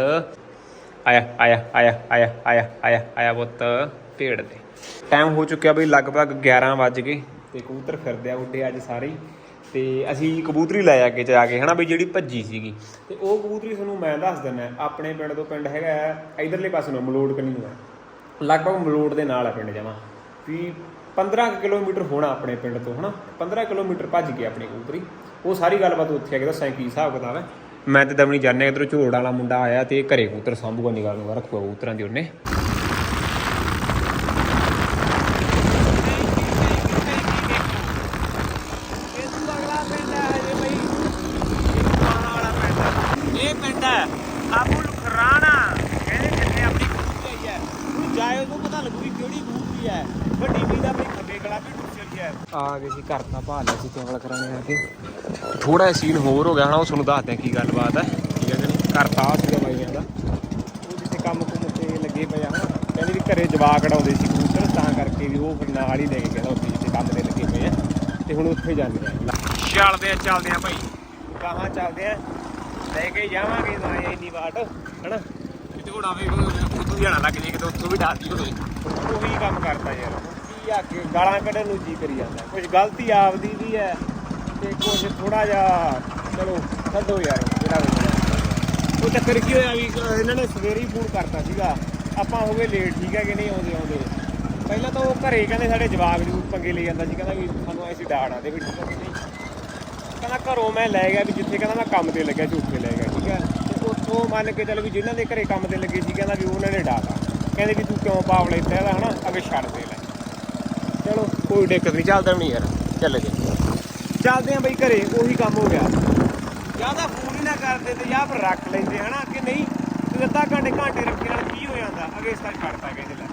S3: ਆਇਆ ਆਇਆ ਆਇਆ ਆਇਆ ਆਇਆ ਆਇਆ ਆਇਆ ਬੁੱਤ ਭੇੜ ਦੇ। ਟਾਈਮ ਹੋ ਚੁੱਕਿਆ ਬਈ ਲਗਭਗ 11 ਵੱਜ ਗਏ ਤੇ ਕਬੂਤਰ ਫਿਰਦੇ ਆ ਉੱਡੇ ਅੱਜ ਸਾਰੇ। ਹੀ। ਤੇ ਅਸੀਂ ਕਬੂਤਰੀ ਲੈ ਆ ਕੇ ਜਾ ਕੇ ਹਨਾ ਬਈ ਜਿਹੜੀ ਭੱਜੀ ਸੀਗੀ। ਤੇ ਉਹ ਕਬੂਤਰੀ ਤੁਹਾਨੂੰ ਮੈਂ ਦੱਸ ਦਿੰਦਾ ਆਪਣੇ ਪਿੰਡ ਤੋਂ ਪਿੰਡ ਹੈਗਾ ਹੈ, ਇਧਰਲੇ ਪਾਸੇ ਨੂੰ ਮਲੋੜ ਕਨੀ ਨੂੰ। ਲਗਭਗ ਮਲੋੜ ਦੇ ਨਾਲ ਆ ਪਿੰਡ ਜਮਾ। ਵੀ 15 ਕੁ ਕਿਲੋਮੀਟਰ ਹੋਣਾ ਆਪਣੇ ਪਿੰਡ ਤੋਂ ਹਨਾ? 15 ਕਿਲੋਮੀਟਰ ਭੱਜ ਗਈ ਆਪਣੀ ਕਬੂਤਰੀ। ਉਹ ਸਾਰੀ ਗੱਲਬਾਤ ਉੱਥੇ ਆ ਕੇ ਦੱਸਾਂ ਕੀ ਹਿਸਾਬ ਕਿਤਾਬ ਹੈ। ਮੈਂ ਤੇ ਦਮਣੀ ਜਾਣਿਆ ਇਧਰੋਂ ਝੋੜ ਵਾਲਾ ਮੁੰਡਾ ਆਇਆ ਤੇ ਘਰੇ ਕਬੂਤਰ ਸਾਂਭੂਗਾ, ਨਿਗਾਹ ਨੂੰ ਰੱਖੂਗਾ ਕਬੂਤਰਾਂ ਦੀ ਉਹਨੇ ਜਾਏ ਉਹਨੂੰ ਪਤਾ ਲੱਗੂ ਵੀ ਕਿਹੜੀ ਕਬੂਤਰੀ ਹੈ ਵੱਡੀ ਵੀ ਦਾ ਆਪਣੀ ਖੱਬੇ ਗਲਾ ਵੀ ਟੁੱਟੀ ਹੈ ਆ ਗਏ ਸੀ ਘਰ ਤਾਂ ਭਾਲ ਲਿਆ ਸੀ ਚੌਲ ਕਰਾਣੇ ਆ ਕੇ ਥੋੜਾ ਸੀਨ ਹੋਰ ਹੋ ਗਿਆ ਹਨਾ ਉਹ ਤੁਹਾਨੂੰ ਦੱਸਦੇ ਆ ਕੀ ਗੱਲਬਾਤ ਹੈ। ਠੀਕ ਹੈ ਕਿ ਨਹੀਂ ਘਰ ਤਾਂ ਸੀਗਾ ਬਾਈਆਂ ਦਾ। ਉਹ ਜਿੱਥੇ ਕੰਮ ਕੁੰਮ ਤੇ ਲੱਗੇ ਪਏ ਆ ਹਨਾ। ਕਹਿੰਦੇ ਵੀ ਘਰੇ ਜਵਾਕ ਅੜਾਉਂਦੇ ਸੀ ਕਬੂਤਰ ਤਾਂ ਕਰਕੇ ਵੀ ਉਹ ਫਿਰ ਨਾਲ ਹੀ ਲੈ ਕੇ ਗਿਆ ਉੱਥੇ ਜਿੱਥੇ ਕੰਮ ਤੇ ਲੱਗੇ ਪਏ ਆ। ਤੇ ਹੁਣ ਉੱਥੇ ਜਾਂਦੇ ਆ ਚੱਲਦੇ ਆ ਚੱਲਦੇ ਆ ਭਾਈ ਕਹਾਂ ਚੱਲਦੇ ਆ ਲੈ ਕੇ ਜਾਵਾਂਗੇ ਨਾ ਇੰਨੀ ਬਾਟ ਹਨਾ। ਕਿਤੇ ਹੁਣ ਆਵੇ ਉਦੋਂ ਜਾਣਾ ਲੱਗ ਜੇ ਕਿਤੇ ਉੱਥੋਂ ਵੀ ਡਾਤੀ ਹੋਵੇ। ਉਹੀ ਕੰਮ ਕਰਦਾ ਯਾਰ ਕੀ ਆ ਕਿ ਗਾਲਾਂ ਕੱਢਣ ਨੂੰ ਜੀ ਕਰੀ ਜਾਂਦਾ। ਕੁਝ ਗਲਤੀ ਆਪਦੀ ਵੀ ਹੈ। ਤੇ ਕੁਝ ਥੋੜਾ ਜਿਹਾ, ਚਲੋ ਛੱਡੋ ਯਾਰ, ਜਿਹੜਾ ਵੀ ਉਹ ਚੱਕਰ ਕੀ ਹੋਇਆ ਵੀ ਇਹਨਾਂ ਨੇ ਸਵੇਰੇ ਹੀ ਫੋਨ ਕਰਤਾ ਸੀਗਾ, ਆਪਾਂ ਹੋ ਗਏ ਲੇਟ ਠੀਕ ਹੈ ਕਿ ਨਹੀਂ, ਆਉਂਦੇ ਆਉਂਦੇ। ਪਹਿਲਾਂ ਤਾਂ ਉਹ ਘਰੇ ਕਹਿੰਦੇ ਸਾਡੇ ਜਵਾਬ ਨੂੰ ਪੰਗੇ ਲਈ ਜਾਂਦਾ ਸੀ, ਕਹਿੰਦਾ ਵੀ ਸਾਨੂੰ ਐਸੀ ਡਾੜ ਦੇ ਵੀ ਠੀਕ ਹੈ ਕਿ ਨਹੀਂ। ਕਹਿੰਦਾ ਘਰੋਂ ਮੈਂ ਲੈ ਗਿਆ ਵੀ ਜਿੱਥੇ, ਕਹਿੰਦਾ ਮੈਂ ਕੰਮ ਤੇ ਲੱਗਿਆ ਝੂਠ ਕੇ ਲੈ ਗਿਆ, ਠੀਕ ਹੈ। ਉੱਥੋਂ ਮੰਨ ਕੇ ਚੱਲ ਵੀ ਜਿਨ੍ਹਾਂ ਦੇ ਘਰੇ ਕੰਮ ਤੇ ਲੱਗੇ ਸੀ, ਕਹਿੰਦਾ ਵੀ ਉਹਨਾਂ ਨੇ ਡਾਤਾ ਕਹਿੰਦੇ ਵੀ ਤੂੰ ਕਿਉਂ ਪਾਵ ਲੈਤਾ ਇਹਦਾ ਹਨਾ? ਅਗੇ ਛੱਡ ਦੇ ਲੈ। ਚਲੋ, ਕੋਈ ਦਿੱਕਤ ਨਹੀਂ, ਚੱਲਦਾ ਵੀ ਨਹੀਂ ਯਾਰ। ਚੱਲਦੇ ਆ ਬਈ ਘਰੇ ਉਹੀ ਕੰਮ ਹੋ ਗਿਆ। ਜਾਂ ਤਾਂ ਫੋਨ ਹੀ ਨਾ ਕਰਦੇ ਤੇ ਜਾਂ ਫਿਰ ਰੱਖ ਲੈਂਦੇ ਹਨਾ? ਕਿ ਨਹੀਂ ਤੇ ਅੱਧਾ ਘੰਟੇ ਘੰਟੇ ਰੱਖੇ ਨਾਲ ਕੀ ਹੋ ਜਾਂਦਾ ਅਗੇ ਤਰ੍ਹਾਂ ਛੱਡਤਾ ਕਹਿੰਦੇ ਲੈ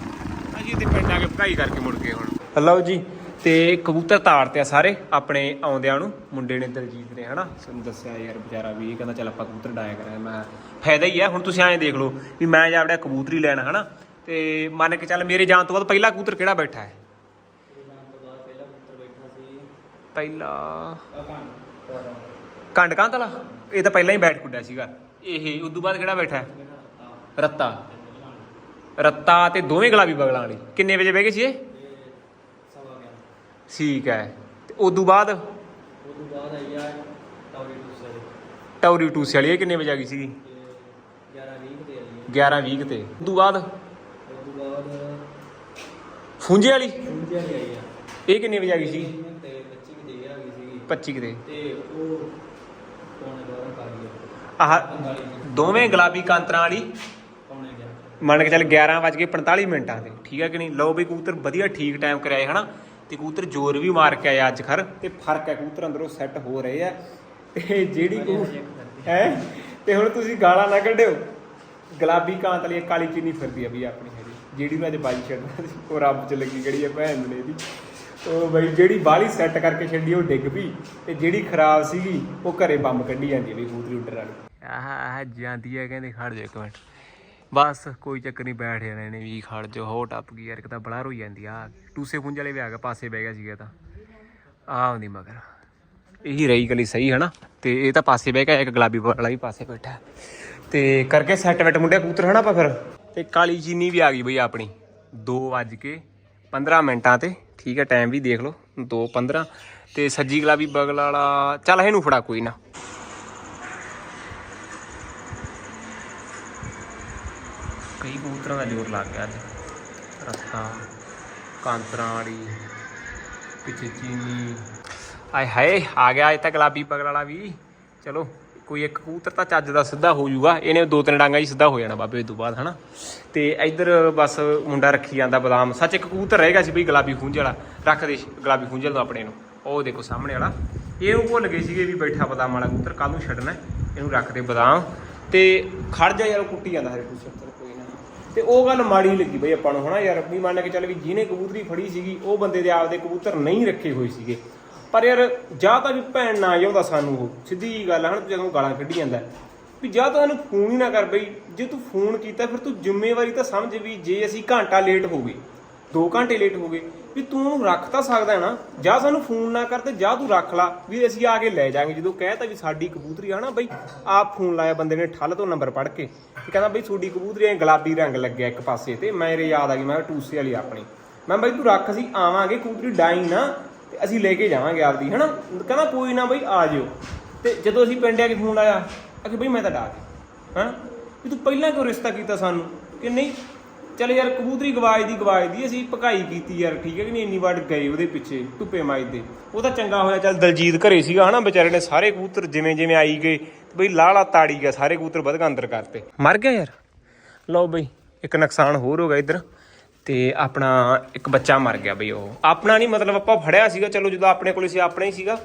S3: ਅਸੀਂ ਤੇ ਪਿੰਡ ਆ ਕੇ ਭਕਾਈ ਕਰਕੇ ਮੁੜ ਗਏ ਹੁਣ। ਲਓ ਜੀ ਤੇ ਕਬੂਤਰ ਤਾੜਤੇ ਆ ਸਾਰੇ ਆਪਣੇ ਆਉਂਦਿਆਂ ਨੂੰ ਮੁੰਡੇ ਨੇ ਦਲਜੀਤ ਨੇ ਹਨਾ? ਸਾਨੂੰ ਦੱਸਿਆ ਯਾਰ ਵਿਚਾਰਾ ਵੀ ਇਹ ਕਹਿੰਦਾ ਚੱਲ ਆਪਾਂ ਕਬੂਤਰ ਡਾਇਆ ਕਰਾਂ ਮੈਂ ਫਾਇਦਾ ਹੀ ਹੈ ਹੁਣ ਤੁਸੀਂ ਐਂ ਦੇਖ ਲਓ ਵੀ ਮੈਂ ਜਾਵੜਿਆ ਕਬੂਤਰੀ ਲੈਣ ਹਨਾ? ਤੇ ਮੰਨ ਕੇ ਚੱਲ ਮੇਰੇ ਜਾਣ ਤੋਂ ਬਾਅਦ ਪਹਿਲਾ ਕਬੂਤਰ ਕਿਹੜਾ ਬੈਠਾ ਹੈ? ਪਹਿਲਾ ਕੰਡ ਕਾਂ ਤਲਾ? ਇਹ ਤਾਂ ਪਹਿਲਾਂ ਹੀ ਬੈਠ ਕੁੱਡਿਆ ਸੀਗਾ। ਇਹ ਉਦੋਂ ਬਾਅਦ ਕਿਹੜਾ ਬੈਠਾ? ਹੈ ਰੱਤਾ। ਰੱਤਾ ਤੇ ਦੋਵੇਂ ਗੁਲਾਬੀ ਬਗਲਾਂ ਵਾਲੀ। ਕਿੰਨੇ ਵਜੇ ਬਹਿ ਗਏ ਸੀ ਇਹ? ਠੀਕ ਹੈ। ਤੇ ਉਦੋਂ ਬਾਅਦ? ਉਦੋਂ ਬਾਅਦ ਆਈ ਆ ਟੌਰੀ ਟੂਸੇ ਵਾਲੀ। ਇਹ ਕਿੰਨੇ ਵਜੇ ਆ ਗਈ ਸੀਗੀ? 11 20 ਤੇ। ਉਦੋਂ ਬਾਅਦ? ਫੁੰਜੇ ਵਾਲੀ? ਇਹ ਕਿੰਨੇ ਵਜੇ ਆ ਗਈ ਸੀ? 25 ਤੇ ਆਹ ਦੋਵੇਂ ਗੁਲਾਬੀ ਕਾਂਤਰਾਂ ਵਾਲੀ। ਮੰਨ ਕੇ ਚੱਲ 11 ਵੱਜ ਕੇ 45 ਮਿੰਟਾਂ ਤੇ ਠੀਕ ਹੈ ਕਿ ਨਹੀਂ? ਲਓ ਵੀ ਕਬੂਤਰ ਵਧੀਆ ਠੀਕ ਟਾਈਮ ਕਰਾਏ ਹਨਾ? ਤੇ ਕਬੂਤਰ ਜ਼ੋਰ ਵੀ ਮਾਰ ਕੇ ਆਇਆ ਅੱਜ ਖਰ। ਤੇ ਫ਼ਰਕ ਹੈ ਕਬੂਤਰ ਅੰਦਰੋਂ ਸੈੱਟ ਹੋ ਰਹੇ ਆ। ਤੇ ਜਿਹੜੀ ਕਬੂ ਹੈ? ਤੇ ਹੁਣ ਤੁਸੀਂ ਗਾਲਾਂ ਨਾ ਕੱਢਿਓ। ਗੁਲਾਬੀ ਕਾਂਤ ਵਾਲੀ ਕਾਲੀ ਚੀਨੀ ਫਿਰਦੀ ਆ ਵੀ ਆਪਣੀ ਜਿਹੜੀ ਨੂੰ ਅੱਜ ਬਾਈ ਛੱਡਣਾ ਸੀ ਉਹ ਰੱਬ ਚ ਲੱਗੀ ਕਿਹੜੀ ਆ ਭੈਣ ਨੇ ਇਹਦੀ। ਉਹ ਬਈ ਜਿਹੜੀ ਬਾਹਲੀ ਸੈੱਟ ਕਰਕੇ ਛੱਡੀ, ਉਹ ਡਿੱਗ ਪਈ ਤੇ ਜਿਹੜੀ ਖਰਾਬ ਸੀਗੀ, ਉਹ ਘਰੇ ਬੰਬ ਕੱਢੀ ਜਾਂਦੀ ਹੈ ਵੀ ਉੱਡਰ ਵਾਲੀ। ਆਹ ਜਾਂਦੀ ਹੈ ਕਹਿੰਦੇ ਖੜ ਜਾ ਇੱਕ ਮਿੰਟ। ਬਸ ਕੋਈ ਚੱਕਰ ਨਹੀਂ, ਬੈਠ ਜਾਣੇ ਨੇ ਵੀ ਖੜ ਜਾ ਹੋ ਟੱਪ ਗਈ ਯਾਰ ਇੱਕ ਤਾਂ ਬਲਾਰ ਹੋਈ ਜਾਂਦੀ ਆ। ਟੂਸੇ ਪੁੰਜ ਵਾਲੇ ਵੀ ਆ ਗਏ, ਪਾਸੇ ਬਹਿ ਗਿਆ ਸੀਗਾ ਤਾਂ। ਆ ਆਉਂਦੀ ਮਗਰ। ਇਹੀ ਰਹੀ ਗਲੀ ਸਹੀ ਹੈ ਨਾ ਤੇ ਇਹ ਤਾਂ ਪਾਸੇ ਬਹਿ ਗਿਆ, ਇੱਕ ਗੁਲਾਬੀ ਵਾਲਾ ਵੀ ਪਾਸੇ ਬੈਠਾ। ਹੈ। ਤੇ ਕਰਕੇ ਸੈੱਟ ਵੈਟ ਮੁੰਡਿਆ ਕੂਤਰ ਹਨਾ ਆਪਾਂ ਫਿਰ? ਤੇ ਕਾਲੀ ਚੀਨੀ ਵੀ ਆ ਗਈ ਬਈ ਆਪਣੀ। 2 ਵੱਜ ਕੇ 15 ਮਿੰਟਾਂ ਤੇ ਠੀਕ ਹੈ ਟਾਈਮ ਵੀ ਦੇਖ ਲਓ 2:15 ਤੇ ਸੱਜੀ ਗੁਲਾਬੀ ਬਗਲ ਵਾਲਾ, ਚੱਲ ਇਹਨੂੰ ਫੜਾ ਕੋਈ ਨਾ। ਕਈ ਕਬੂਤਰਾਂ ਦਾ ਜ਼ੋਰ ਲੱਗ ਗਿਆ ਅੱਜ। ਰਸਤਾ, ਕਾਂਤਰਾਂ ਵਾਲੀ, ਪਿੱਛੇ ਚੀਨੀ। ਆਏ ਹਾਏ, ਆ ਗਿਆ ਇਹ ਤਾਂ ਗੁਲਾਬੀ ਬਗਲ ਵਾਲਾ ਵੀ। ਚਲੋ। ਕੋਈ ਇੱਕ ਕਬੂਤਰ ਤਾਂ ਚੱਜ ਦਾ ਸਿੱਧਾ ਹੋ ਜਾਊਗਾ, ਇਹਨੇ ਦੋ ਤਿੰਨ ਡਾਂਗਾ ਹੀ ਸਿੱਧਾ ਹੋ ਜਾਣਾ ਬਾਬੇ ਇਸ ਤੋਂ ਬਾਅਦ, ਹਨਾ? ਤੇ ਇੱਧਰ ਬਸ ਮੁੰਡਾ ਰੱਖੀ ਜਾਂਦਾ ਬਦਾਮ। ਸੱਚ ਇੱਕ ਕਬੂਤਰ ਰਹੇਗਾ ਸੀ ਬਈ ਗੁਲਾਬੀ ਖੂੰਜ ਵਾਲਾ। ਰੱਖ ਦੇ ਗੁਲਾਬੀ ਖੂੰਜ ਨੂੰ ਆਪਣੇ ਨੂੰ। ਉਹ ਦੇਖੋ ਸਾਹਮਣੇ ਵਾਲਾ। ਇਹਨੂੰ ਭੁੱਲ ਗਏ ਸੀਗੇ ਵੀ ਬੈਠਾ ਬਦਾਮ ਵਾਲਾ ਕਬੂਤਰ ਕੱਲ ਨੂੰ ਛੱਡਣਾ ਇਹਨੂੰ ਰੱਖ ਦੇ ਬਦਾਮ। ਤੇ ਖੜ ਜਾ ਯਾਰ ਕੁੱਟੀ ਜਾਂਦਾ ਹਰੇ ਕੁਛ ਕੋਈ ਨਾ। ਤੇ ਉਹ ਗੱਲ ਮਾੜੀ ਲੱਗੀ ਬਈ ਆਪਾਂ ਨੂੰ, ਹਨਾ ਯਾਰ? ਵੀ ਮੰਨ ਕੇ ਚੱਲ ਵੀ ਜਿਹਨੇ ਕਬੂਤਰੀ ਫੜੀ ਸੀਗੀ, ਉਹ ਬੰਦੇ ਦੇ ਆਪਦੇ ਕਬੂਤਰ ਨਹੀਂ ਰੱਖੇ ਹੋਏ ਸੀਗੇ। ਪਰ ਯਾਰ, ਜਾਂ ਤਾਂ ਵੀ ਭੈਣ ਨਾ ਆਉਂਦਾ ਸਾਨੂੰ ਉਹ, ਸਿੱਧੀ ਜਿਹੀ ਗੱਲ ਆ, ਹਨਾ ਜਦੋਂ ਗਾਲਾਂ ਕੱਢੀ ਜਾਂਦਾ। ਵੀ ਜਾਂ ਤਾਂ ਇਹਨੂੰ ਫੋਨ ਹੀ ਨਾ ਕਰ ਬਈ, ਜੇ ਤੂੰ ਫੋਨ ਕੀਤਾ, ਫਿਰ ਤੂੰ ਜ਼ਿੰਮੇਵਾਰੀ ਤਾਂ ਸਮਝ ਵੀ, ਜੇ ਅਸੀਂ ਘੰਟਾ ਲੇਟ ਹੋ ਗਏ 2 ਘੰਟੇ ਲੇਟ ਹੋ ਗਏ, ਵੀ ਤੂੰ ਉਹਨੂੰ ਰੱਖ ਤਾਂ ਸਕਦਾ ਹੈ ਨਾ। ਜਾਂ ਸਾਨੂੰ ਫੋਨ ਨਾ ਕਰ ਤੇ ਜਾਂ ਤੂੰ ਰੱਖ ਲਾ, ਵੀ ਅਸੀਂ ਆ ਕੇ ਲੈ ਜਾਾਂਗੇ। ਜਦੋਂ ਕਹਿਤਾ ਵੀ ਸਾਡੀ ਕਬੂਤਰੀ ਆ ਨਾ ਬਈ, ਆਪ ਫੋਨ ਲਾਇਆ ਬੰਦੇ ਨੇ ਠੱਲ ਤੋਂ ਨੰਬਰ ਪੜ ਕੇ ਤੇ ਕਹਿੰਦਾ ਬਈ ਤੁਹਾਡੀ ਕਬੂਤਰੀ ਐ ਗੁਲਾਬੀ ਰੰਗ ਲੱਗਿਆ ਇੱਕ ਪਾਸੇ ਤੇ, ਮੇਰੇ ਯਾਦ ਆ ਗਈ, ਮੈਂ ਟੂਸੇ ਵਾਲੀ ਆਪਣੀ। ਮੈਂ ਬਈ ਤੂੰ ਰੱਖ, ਅਸੀਂ ਆਵਾਂਗੇ, ਕਬੂਤਰੀ ਡਾਈ ਨਾ ਤੇ ਅਸੀਂ ਲੈ ਕੇ ਜਾਵਾਂਗੇ ਆਪਦੀ, ਹਨਾ? ਕਹਿੰਦਾ ਕੋਈ ਨਾ ਬਈ ਆ ਜਿਓ। ਤੇ ਜਦੋਂ ਅਸੀਂ ਪਿੰਡ ਆ ਕੇ ਫੋਨ ਆਇਆ ਅਖੇ ਬਈ ਮੈਂ ਤਾਂ ਡਾ ਕੇ ਹਾਂ? ਵੀ ਤੂੰ ਪਹਿਲਾਂ ਕਿਉਂ ਰਿਸ਼ਤਾ ਕੀਤਾ ਸਾਨੂੰ? ਕਿ ਨਹੀਂ? ਚੱਲ ਯਾਰ, ਕਬੂਤਰੀ ਗਵਾਜ ਦੀ ਗਵਾਜ ਦੀ, ਅਸੀਂ ਭਕਾਈ ਕੀਤੀ ਯਾਰ, ਠੀਕ ਹੈ ਕਿ ਨਹੀਂ? ਇੰਨੀ ਵਾਰ ਗਏ ਉਹਦੇ ਪਿੱਛੇ, ਧੁੱਪੇ ਮਾਈਦੇ ਉਹ ਤਾਂ ਚੰਗਾ ਹੋਇਆ, ਚੱਲ ਦਲਜੀਤ ਘਰੇ ਸੀਗਾ, ਹਨਾ? ਵਿਚਾਰੇ ਨੇ ਸਾਰੇ ਕਬੂਤਰ ਜਿਵੇਂ ਜਿਵੇਂ ਆਈ ਗਏ, ਤੇ ਬਈ ਲਾਲਾ ਤਾੜੀ ਗਿਆ, ਸਾਰੇ ਕਬੂਤਰ ਵਧਗਾ ਅੰਦਰ ਕਰਤੇ। ਮਰ ਗਿਆ ਯਾਰ? ਲਓ ਬਈ, ਇੱਕ ਨੁਕਸਾਨ ਹੋਰ ਹੋ ਗਿਆ ਇੱਧਰ। ਤੇ ਆਪਣਾ ਇੱਕ ਬੱਚਾ ਮਰ ਗਿਆ ਬਈ ਉਹ। ਆਪਣਾ ਨਹੀਂ, ਮਤਲਬ ਆਪਾਂ ਫੜਿਆ ਸੀਗਾ, ਚਲੋ ਜਦੋਂ ਆਪਣੇ ਕੋਲੇ ਸੀ, ਆਪਣਾ ਹੀ ਸੀਗਾ।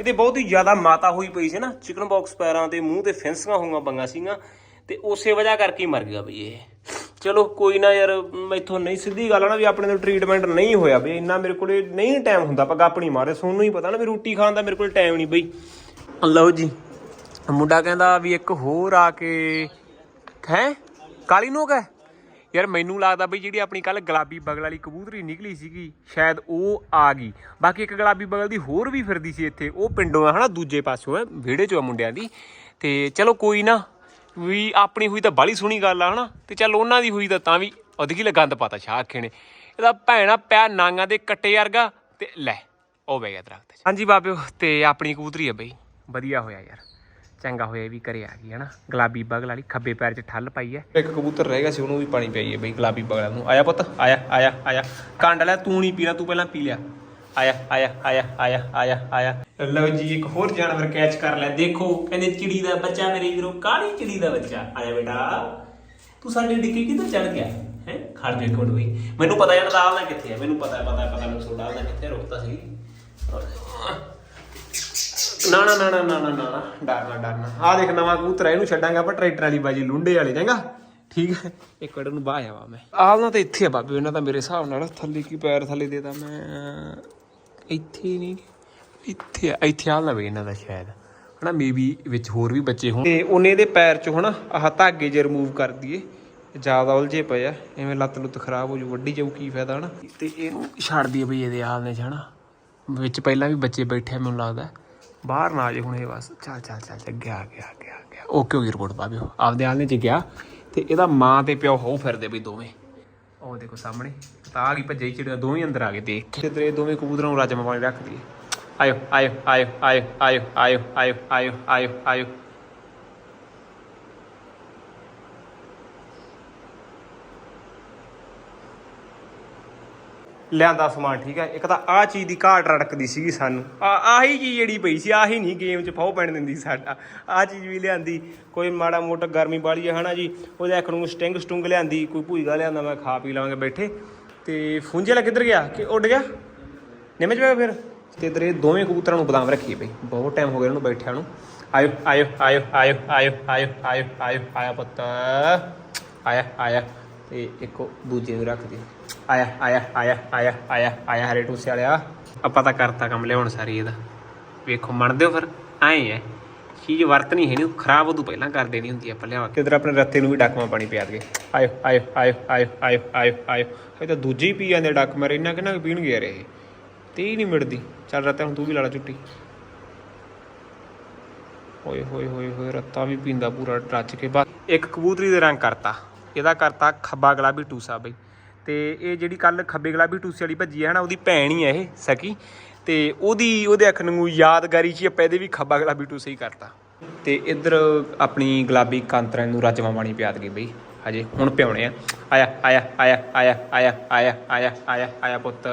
S3: ਇਹਦੇ ਬਹੁਤ ਹੀ ਜ਼ਿਆਦਾ ਮਾਤਾ ਹੋਈ ਪਈ ਸੀ ਨਾ ਚਿਕਨ ਬਾਕਸ ਪੈਰਾਂ ਤੇ, ਮੂੰਹ ਤੇ ਫਿੰਸੀਆਂ ਹੋਈਆਂ ਬੰਗਾ ਸੀਗੀਆਂ, ਤੇ ਉਸੇ ਵਜ੍ਹਾ ਕਰਕੇ ਹੀ ਮਰ ਗਿਆ ਬਈ ਇਹ। ਚਲੋ ਕੋਈ ਨਾ ਯਾਰ, ਮੈਥੋਂ ਨਹੀਂ ਸਿੱਧੀ ਗੱਲ ਆ ਨਾ ਵੀ ਆਪਣੇ ਤੋਂ ਟ੍ਰੀਟਮੈਂਟ ਨਹੀਂ ਹੋਇਆ ਬਈ, ਇੰਨਾ ਮੇਰੇ ਕੋਲੇ ਨਹੀਂ ਟਾਈਮ ਹੁੰਦਾ, ਆਪਾਂ ਆਪਣੀ ਨਹੀਂ ਮਾਰੇ ਸੋਨੂੰ ਹੀ ਪਤਾ ਨਾ ਵੀ ਰੋਟੀ ਖਾਣ ਦਾ ਮੇਰੇ ਕੋਲ ਟਾਈਮ ਨਹੀਂ ਬਈ। ਲਓ ਜੀ, ਮੁੰਡਾ ਕਹਿੰਦਾ ਵੀ ਇੱਕ ਹੋਰ ਆ ਕੇ, ਹੈ? ਕਾਲੀ ਨੋਕ ਹੈ ਯਾਰ ਮੈਨੂੰ ਲੱਗਦਾ ਬਈ ਜਿਹੜੀ ਆਪਣੀ ਕੱਲ ਗੁਲਾਬੀ ਬਗਲ ਵਾਲੀ ਕਬੂਤਰੀ ਨਿਕਲੀ ਸੀਗੀ, ਸ਼ਾਇਦ ਉਹ ਆ ਗਈ। ਬਾਕੀ ਇੱਕ ਗੁਲਾਬੀ ਬਗਲ ਦੀ ਹੋਰ ਵੀ ਫਿਰਦੀ ਸੀ ਇੱਥੇ, ਉਹ ਪਿੰਡੋਂ ਆ, ਹਨਾ, ਦੂਜੇ ਪਾਸੋਂ ਹੈ ਵਿਹੜੇ ਚੋਂ ਆ ਮੁੰਡਿਆਂ ਦੀ। ਤੇ ਚਲੋ ਕੋਈ ਨਾ, ਵੀ ਆਪਣੀ ਹੋਈ ਤਾਂ ਬਾਲੀ ਸੋਹਣੀ ਗੱਲ ਆ, ਹਨਾ, ਤੇ ਚੱਲ ਉਹਨਾਂ ਦੀ ਹੋਈ ਤਾਂ ਤਾਂ ਵੀ ਅਧਕੀ ਲਗੰਦ ਪਤਾ ਸ਼ਾਹ ਆਖੇ ਨੇ। ਇਹਦਾ ਭੈਣਾ ਪਿਆ ਨਾਂਗਾਂ ਦੇ ਕੱਟੇ ਵਰਗਾ, ਤੇ ਲੈ, ਉਹ ਬਹਿ ਗਿਆ ਦਰਖਤ 'ਚ। ਹਾਂਜੀ ਬਾਬਿਓ, ਤੇ ਆਪਣੀ ਕਬੂਤਰੀ ਆ ਬਈ, ਵਧੀਆ ਹੋਇਆ ਯਾਰ। ਚੰਗਾ ਹੋਇਆ ਵੀ ਘਰੇ ਆ ਗਈ, ਹਨਾ? ਗੁਲਾਬੀ ਬਗਲ ਵਾਲੀ, ਖੱਬੇ ਪੈਰ 'ਚ ਠੱਲ ਪਾਈ ਹੈ ਇੱਕ ਕਬੂਤਰ ਰਹਿ ਗਿਆ ਸੀ, ਉਹਨੂੰ ਵੀ ਪਾਣੀ ਪਿਆਈਏ ਬਈ, ਗੁਲਾਬੀ ਬਗਲ ਨੂੰ। ਆਇਆ ਪੁੱਤ, ਆਇਆ ਆਇਆ ਆਇਆ। ਕੰਡ ਲੈ, ਤੂੰ ਨਹੀਂ ਪੀਣਾ, ਤੂੰ ਪਹਿਲਾਂ ਪੀ ਲਿਆ। ਆਇਆ ਆਇਆ ਆਇਆ ਆਇਆ ਆਇਆ ਆਇਆ। ਲਓ ਜੀ, ਇੱਕ ਹੋਰ ਜਾਨਵਰ ਕੈਚ ਕਰ ਲਿਆ। ਦੇਖੋ, ਕਹਿੰਦੇ ਚਿੜੀ ਦਾ ਬੱਚਾ ਮੇਰੇ ਵੀਰੋ ਕਾਲੀ ਚਿੜੀ ਦਾ ਬੱਚਾ? ਆਇਆ ਬੇਟਾ, ਤੂੰ ਸਾਡੇ ਡਿੱਗੀ ਕਿੱਧਰ ਚੜ ਗਿਆ? ਹੈ? ਖੜ ਜਾ ਇੱਕ ਮਿੰਟ ਮੈਨੂੰ ਪਤਾ ਯਾਰ ਦਾਲ ਕਿੱਥੇ ਹੈ ਮੈਨੂੰ ਪਤਾ ਪਤਾ ਪਤਾ, ਮੈਨੂੰ ਸੋ ਦਾਲ ਕਿੱਥੇ ਰੁਕਤਾ ਸੀ। ਨਾ ਨਾ ਨਾ ਨਾ ਨਾ ਨਾ ਨਾ ਡਰਨਾ ਡਰਨਾ ਆ ਦੇਖ ਨਵਾਂ ਕੂਤਰ ਆ, ਇਹਨੂੰ ਛੱਡਾਂਗਾ ਪਰ ਟਰੈਕਟਰ ਵਾਲੀ ਬਾਜੀ ਲੁੰਡੇ ਵਾਲੇ ਚੰਗਾ? ਠੀਕ ਹੈ ਇੱਕ ਵਾਰ ਨੂੰ ਬਾਹ ਆਵਾ ਮੈਂ। ਆਹ ਤਾਂ ਇੱਥੇ ਆ ਬਾਬੇ ਉਹਨਾਂ ਤਾਂ ਮੇਰੇ ਹਿਸਾਬ ਨਾਲ ਥੱਲੇ ਕੀ ਪੈਰ ਥੱਲੇ ਦੇ ਦੇਤਾ ਮੈਂ। ਇੱਥੇ ਨਹੀਂ। ਇੱਥੇ ਆ ਇੱਥੇ ਆ ਲਵੇ ਇਹਨਾਂ ਦਾ ਸ਼ਾਇਦ। ਹਨਾ ਮੇਬੀ ਵਿੱਚ ਹੋਰ ਵੀ ਬੱਚੇ ਹੋਣ। ਤੇ ਉਹਨੇ ਦੇ ਪੈਰ ਚ ਹਨਾ ਆਹ ਧਾਗੇ ਜੇ ਰਿਮੂਵ ਕਰ ਦਈਏ। ਜ਼ਿਆਦਾ ਉਲਝੇ ਪਏ ਆ ਐਵੇਂ ਲੱਤ ਲੁੱਤ ਖਰਾਬ ਹੋ ਜੂ ਵੱਡੀ ਜਾਊ ਕੀ ਫਾਇਦਾ ਹਨਾ? ਤੇ ਇਹਨੂੰ ਛੱਡ ਦਈਏ ਬਈ ਇਹਦੇ ਆਪ ਨੇ ਹਨਾ। ਵਿੱਚ ਪਹਿਲਾਂ ਵੀ ਬੱਚੇ ਬੈਠੇ ਮੈਨੂੰ ਲੱਗਦਾ। ਬਾਹਰ ਨਾ ਆ ਜੇ ਹੁਣ ਇਹ ਬਸ। ਚੱਲ ਚੱਲ ਚੱਲ ਚੱਲ ਗਿਆ ਗਿਆ ਗਿਆ ਗਿਆ। ਓਕੇ ਹੋ ਗਈ ਰਿਪੋਰਟ ਬਾਬਿਓ ਆਪਦੇ ਹਾਲ ਚ ਗਿਆ ਤੇ ਇਹਦਾ ਮਾਂ ਤੇ ਪਿਓ ਹੋ ਫਿਰਦੇ ਵੀ ਦੋਵੇਂ। ਉਹ ਦੇਖੋ ਸਾਹਮਣੇ, ਤਾਂ ਆ ਗਈ ਭੱਜੇ ਚਿੜੀਆਂ, ਦੋਵੇਂ ਅੰਦਰ ਆ ਗਏ ਦੇਖ ਕੇ। ਤੇ ਦੋਵੇਂ ਕਬੂਤਰਾਂ ਨੂੰ ਰਾਜਮਾ ਪਾਣੀ ਰੱਖ ਦਈਏ। ਆਇਓ ਆਇਓ ਆਇਓ ਆਇਓ ਆਇਓ ਆਇਓ ਆਇਓ ਆਇਓ ਆਇਓ ਆਇਓ। ਲਿਆਂਦਾ ਸਮਾਨ, ਠੀਕ ਹੈ? ਇੱਕ ਤਾਂ ਆਹ ਚੀਜ਼ ਦੀ ਘਾਟ ਰੜਕਦੀ ਸੀਗੀ ਸਾਨੂੰ। ਆ, ਆਹੀ ਚੀਜ਼ ਜਿਹੜੀ ਪਈ ਸੀ, ਆਹੀ ਨਹੀਂ ਗੇਮ 'ਚ ਫਾਉ ਪੈਣ ਦਿੰਦੀ ਸਾਡਾ। ਆਹ ਚੀਜ਼ ਵੀ ਲਿਆਂਦੀ, ਕੋਈ ਮਾੜਾ ਮੋਟਾ ਗਰਮੀ ਵਾਲੀ ਹੈ ਹਨਾ ਜੀ? ਉਹਦੇ ਅੱਖ ਨੂੰ ਸਟਿੰਗ ਸਟੁੰਗ ਲਿਆਂਦੀ, ਕੋਈ ਭੂਈਗਾ ਲਿਆਂਦਾ, ਮੈਂ ਖਾ ਪੀ ਲਵਾਂਗੇ ਬੈਠੇ। ਤੇ ਫੁੰਜੇ ਵਾਲਾ ਕਿੱਧਰ ਗਿਆ? ਕਿ ਉੱਡ ਗਿਆ? ਨਿਮੇ ਚ ਫਿਰ? ਤੇ ਇਧਰ ਦੋਵੇਂ ਕਬੂਤਰਾਂ ਨੂੰ ਬਦਾਮ ਰੱਖੀਏ ਬਈ ਬਹੁਤ ਟਾਈਮ ਹੋ ਗਿਆ ਇਹਨੂੰ ਬੈਠਿਆਂ ਨੂੰ। ਆਇਓ ਆਇਓ ਆਇਓ ਆਇਓ ਆਇਓ ਆਇਓ ਆਇਓ ਆਇਓ, ਆਇਆ ਪੁੱਤ। ਆਇਆ ਆਇਆ। ਤੇ ਇੱਕੋ ਦੂਜੇ ਨੂੰ ਰੱਖ ਦੇ। ਆਇਆ ਆਇਆ ਆਇਆ ਆਇਆ ਆਇਆ ਆਇਆ ਹਰੇ ਟੂਸੇ ਵਾਲਿਆ। ਆਪਾਂ ਤਾਂ ਕਰਤਾ ਕੰਮ ਲਿਆਉਣ ਸਾਰੀ ਇਹਦਾ। ਵੇਖੋ ਮੰਨਦੇ ਹੋ ਫਿਰ? ਐਂ ਹੈ ਚੀਜ਼ ਵਰਤਣੀ ਹੈ ਨਹੀਂ ਖਰਾਬ ਉਦੋਂ ਪਹਿਲਾਂ ਕਰ ਦੇਣੀ ਹੁੰਦੀ ਆ ਆਪਾਂ ਲਿਆ ਕੇ ਇਧਰ ਆਪਣੇ ਰੱਤੇ ਨੂੰ ਵੀ ਡਾਕਮਾ ਪਾਣੀ ਪਿਆ ਦਗੇ ਆਇਓ ਆਇਓ ਆਇਓ ਆਇਓ ਆਇਓ ਆਇਓ ਆਇਓ। ਇਹ ਤਾਂ ਦੂਜੇ ਪੀ ਜਾਂਦੇ ਡਾਕ ਮਾਰੇ ਇੰਨਾ ਕਿੰਨਾ ਕੁ ਪੀਣਗੇ ਯਾਰ ਇਹ। ਤੇ ਹੀ ਨਹੀਂ ਮਿਟਦੀ। ਚੱਲ ਰੱਤਾ ਹੁਣ ਤੂੰ ਵੀ ਲਾ ਲਾ ਚੁੱਟੀ। ਓਏ ਹੋਏ ਹੋਏ ਹੋਏ ਰੱਤਾ ਵੀ ਪੀਂਦਾ ਪੂਰਾ ਰੱਜ ਕੇ। ਬਸ। ਇੱਕ ਕਬੂਤਰੀ ਦੇ ਰੰਗ ਕਰਤਾ। ਇਹਦਾ ਕਰਤਾ ਖੱਬਾ ਗੁਲਾਬੀ ਟੂਸਾ ਬਈ। ਤੇ ਇਹ ਜਿਹੜੀ ਕੱਲ ਖੱਬੇ ਗੁਲਾਬੀ ਟੂਸੇ ਵਾਲੀ ਭੱਜੀ ਹੈ ਨਾ ਉਹਦੀ ਭੈਣ ਹੀ ਹੈ ਇਹ, ਸਕੀ। ਤੇ ਉਹਦੀ, ਉਹਦੇ ਅੱਖ ਨੂੰ ਯਾਦਗਾਰੀ ਚ ਆਪਾਂ ਇਹਦੇ ਵੀ ਖੱਬਾ ਗੁਲਾਬੀ ਟੂਸੇ ਹੀ ਕਰਤਾ। ਤੇ ਇੱਧਰ ਆਪਣੀ ਗੁਲਾਬੀ ਕਾਂਤਰਾਂ ਨੂੰ ਰਾਜਮਾ ਪਾਣੀ ਪਿਆਦ ਗਈ ਬਈ, ਹਜੇ ਹੁਣ ਪਿਉਣੇ ਆ। ਆਇਆ ਆਇਆ ਆਇਆ ਆਇਆ ਆਇਆ ਆਇਆ ਆਇਆ ਆਇਆ ਆਇਆ ਪੁੱਤ।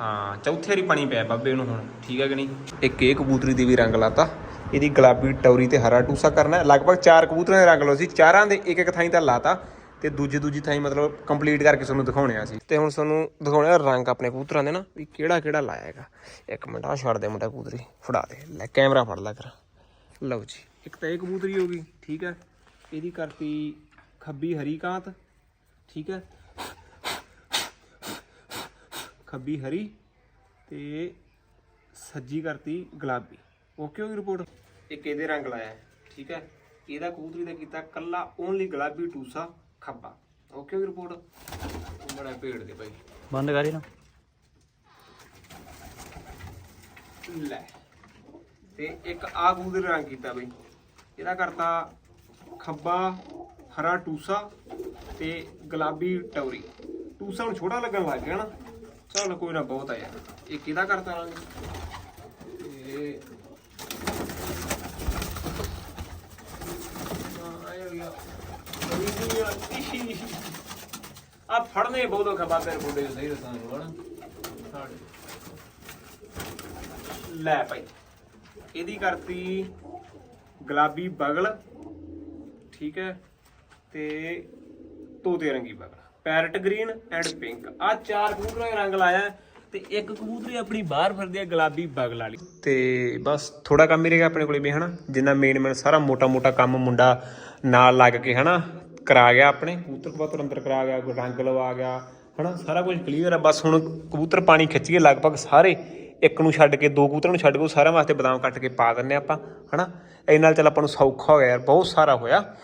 S3: ਹਾਂ, ਚੌਥੇ ਵਾਰੀ ਪਾਣੀ ਪਿਆ ਬਾਬੇ ਨੂੰ ਹੁਣ, ਠੀਕ ਹੈ ਕਿ ਨਹੀਂ? ਇੱਕ ਇਹ ਕਬੂਤਰੀ ਦੀ ਵੀ ਰੰਗ ਲਾਤਾ। ਇਹਦੀ ਗੁਲਾਬੀ ਟੌਰੀ ਤੇ ਹਰਾ ਟੂਸਾ ਕਰਨਾ ਹੈ। ਲਗਭਗ ਚਾਰ ਕਬੂਤਰਾਂ ਦੇ ਰੰਗ ਲਓ ਸੀ ਚਾਰਾਂ ਦੇ ਇੱਕ ਇੱਕ ਥਾਈਂ ਤਾਂ ਲਾਤਾ ਤੇ ਦੂਜੀ ਦੂਜੀ ਥਾਈਂ ਮਤਲਬ ਕੰਪਲੀਟ ਕਰਕੇ ਤੁਹਾਨੂੰ ਦਿਖਾਉਣੇ ਆ ਸੀ ਤੇ ਹੁਣ ਤੁਹਾਨੂੰ ਦਿਖਾਉਣੇ ਆ ਰੰਗ ਆਪਣੇ ਕਬੂਤਰਾਂ ਦੇ ਨਾ ਵੀ ਕਿਹੜਾ ਕਿਹੜਾ ਲਾਇਆ ਹੈਗਾ। ਇੱਕ ਮਿੰਟ ਆ ਛੱਡ ਦੇ ਮੁੰਡਾ ਕਬੂਤਰੀ, ਫੜਾ ਦੇ। ਲੈ, ਕੈਮਰਾ ਫੜ ਲੈ ਕਰ। ਲਓ ਜੀ, ਇੱਕ ਤਾਂ ਇਹ ਕਬੂਤਰੀ ਹੋ ਗਈ, ਠੀਕ ਹੈ। ਇਹਦੀ ਕਰਤੀ ਖੱਬੀ ਹਰੀ ਕਾਂਤ, ਠੀਕ ਹੈ। ਖੱਬੀ ਹਰੀ ਤੇ ਸੱਜੀ ਕਰਤੀ ਗੁਲਾਬੀ। ਓਕੇ ਹੋ ਗਈ ਰਿਪੋਰਟ ਇੱਕ ਇਹਦੇ ਰੰਗ ਲਾਇਆ ਠੀਕ ਹੈ? ਇਹਦਾ ਕਬੂਤਰੀ ਦਾ ਕੀਤਾ ਕੱਲਾ ਓਨਲੀ ਗੁਲਾਬੀ ਟੂਸਾ ਖੱਬਾ। ਓਕੇ ਹੋ ਗਈ ਰਿਪੋਰਟ ਬੜਾ ਭੇੜ ਦੇ ਭਾਈ
S2: ਬੰਦ ਕਰੀ ਨਾ
S3: ਲੈ। ਤੇ ਇੱਕ ਆ ਕਬੂਤਰੀ ਰੰਗ ਕੀਤਾ ਬਈ। ਇਹਦਾ ਕਰਤਾ ਖੱਬਾ ਹਰਾ ਟੂਸਾ ਤੇ ਗੁਲਾਬੀ ਟੌਰੀ। ਟੂਸਾ ਨੂੰ ਛੋਟਾ ਲੱਗਣ ਲੱਗ ਗਿਆ ਨਾ। ਚਲ ਕੋਈ ਨਾ ਬਹੁਤ ਆ ਯਾਰ। ਇਹ ਕਿਹਦਾ ਕਰਤਾ ਰੰਗ? ਇਹ ਆ ਫੜਨੇ ਬਹੁਤ ਔਖਾ, ਬਾਬੇ ਬੋਡੇ ਸਹੀ ਦੱਸਾਂ ਨੂੰ ਲੈ ਭਾਈ, ਇਹਦੀ ਕਰਤੀ ਗੁਲਾਬੀ ਬਗਲ, ਠੀਕ ਹੈ, ਤੇ ਤੋਤੇ ਰੰਗੀ ਬਗਲ, ਪੈਰਟ ਗ੍ਰੀਨ ਐਂਡ ਪਿੰਕ। ਆ ਚਾਰ ਕਬੂਤਰਾਂ ਦੇ ਰੰਗ ਲਾਇਆ, ਤੇ ਇੱਕ ਕਬੂਤਰੀ ਆਪਣੀ ਬਾਹਰ ਫਿਰਦੀ ਹੈ ਗੁਲਾਬੀ ਬਗਲ ਵਾਲੀ। ਤੇ ਬਸ ਥੋੜਾ ਕੰਮ ਹੀ ਰਹਿ ਗਿਆ ਆਪਣੇ ਕੋਲੇ ਵੀ, ਹਨਾ? ਜਿੰਨਾ ਮੇਨ ਮੇਨ ਸਾਰਾ ਮੋਟਾ ਮੋਟਾ ਕੰਮ ਮੁੰਡਾ ਨਾਲ ਲੱਗ ਕੇ ਹਨਾ, ਕਰਾ ਗਿਆ ਆਪਣੇ, ਕਬੂਤਰ ਕਬੂਤਰ ਅੰਦਰ ਕਰਾ ਗਿਆ, ਕੋਈ ਰੰਗ ਲਵਾ ਗਿਆ, ਹਨਾ, ਸਾਰਾ ਕੁਝ ਕਲੀਅਰ ਆ, ਬਸ ਹੁਣ ਕਬੂਤਰ ਪਾਣੀ ਖਿੱਚੀਏ ਲਗਭਗ ਸਾਰੇ, ਇੱਕ ਨੂੰ ਛੱਡ ਕੇ ਦੋ ਕਬੂਤਰਾਂ ਨੂੰ ਛੱਡ ਕੇ ਉਹ ਸਾਰਿਆਂ ਵਾਸਤੇ ਬਦਾਮ ਕੱਟ ਕੇ ਪਾ ਦਿੰਨੇ ਆਪਾਂ, ਹਨਾ, ਇਹ ਨਾਲ ਚੱਲ ਆਪਾਂ ਨੂੰ ਸੌਖਾ ਹੋ ਗਿਆ ਯਾਰ, ਬਹੁਤ ਸਾਰਾ ਹੋਇਆ।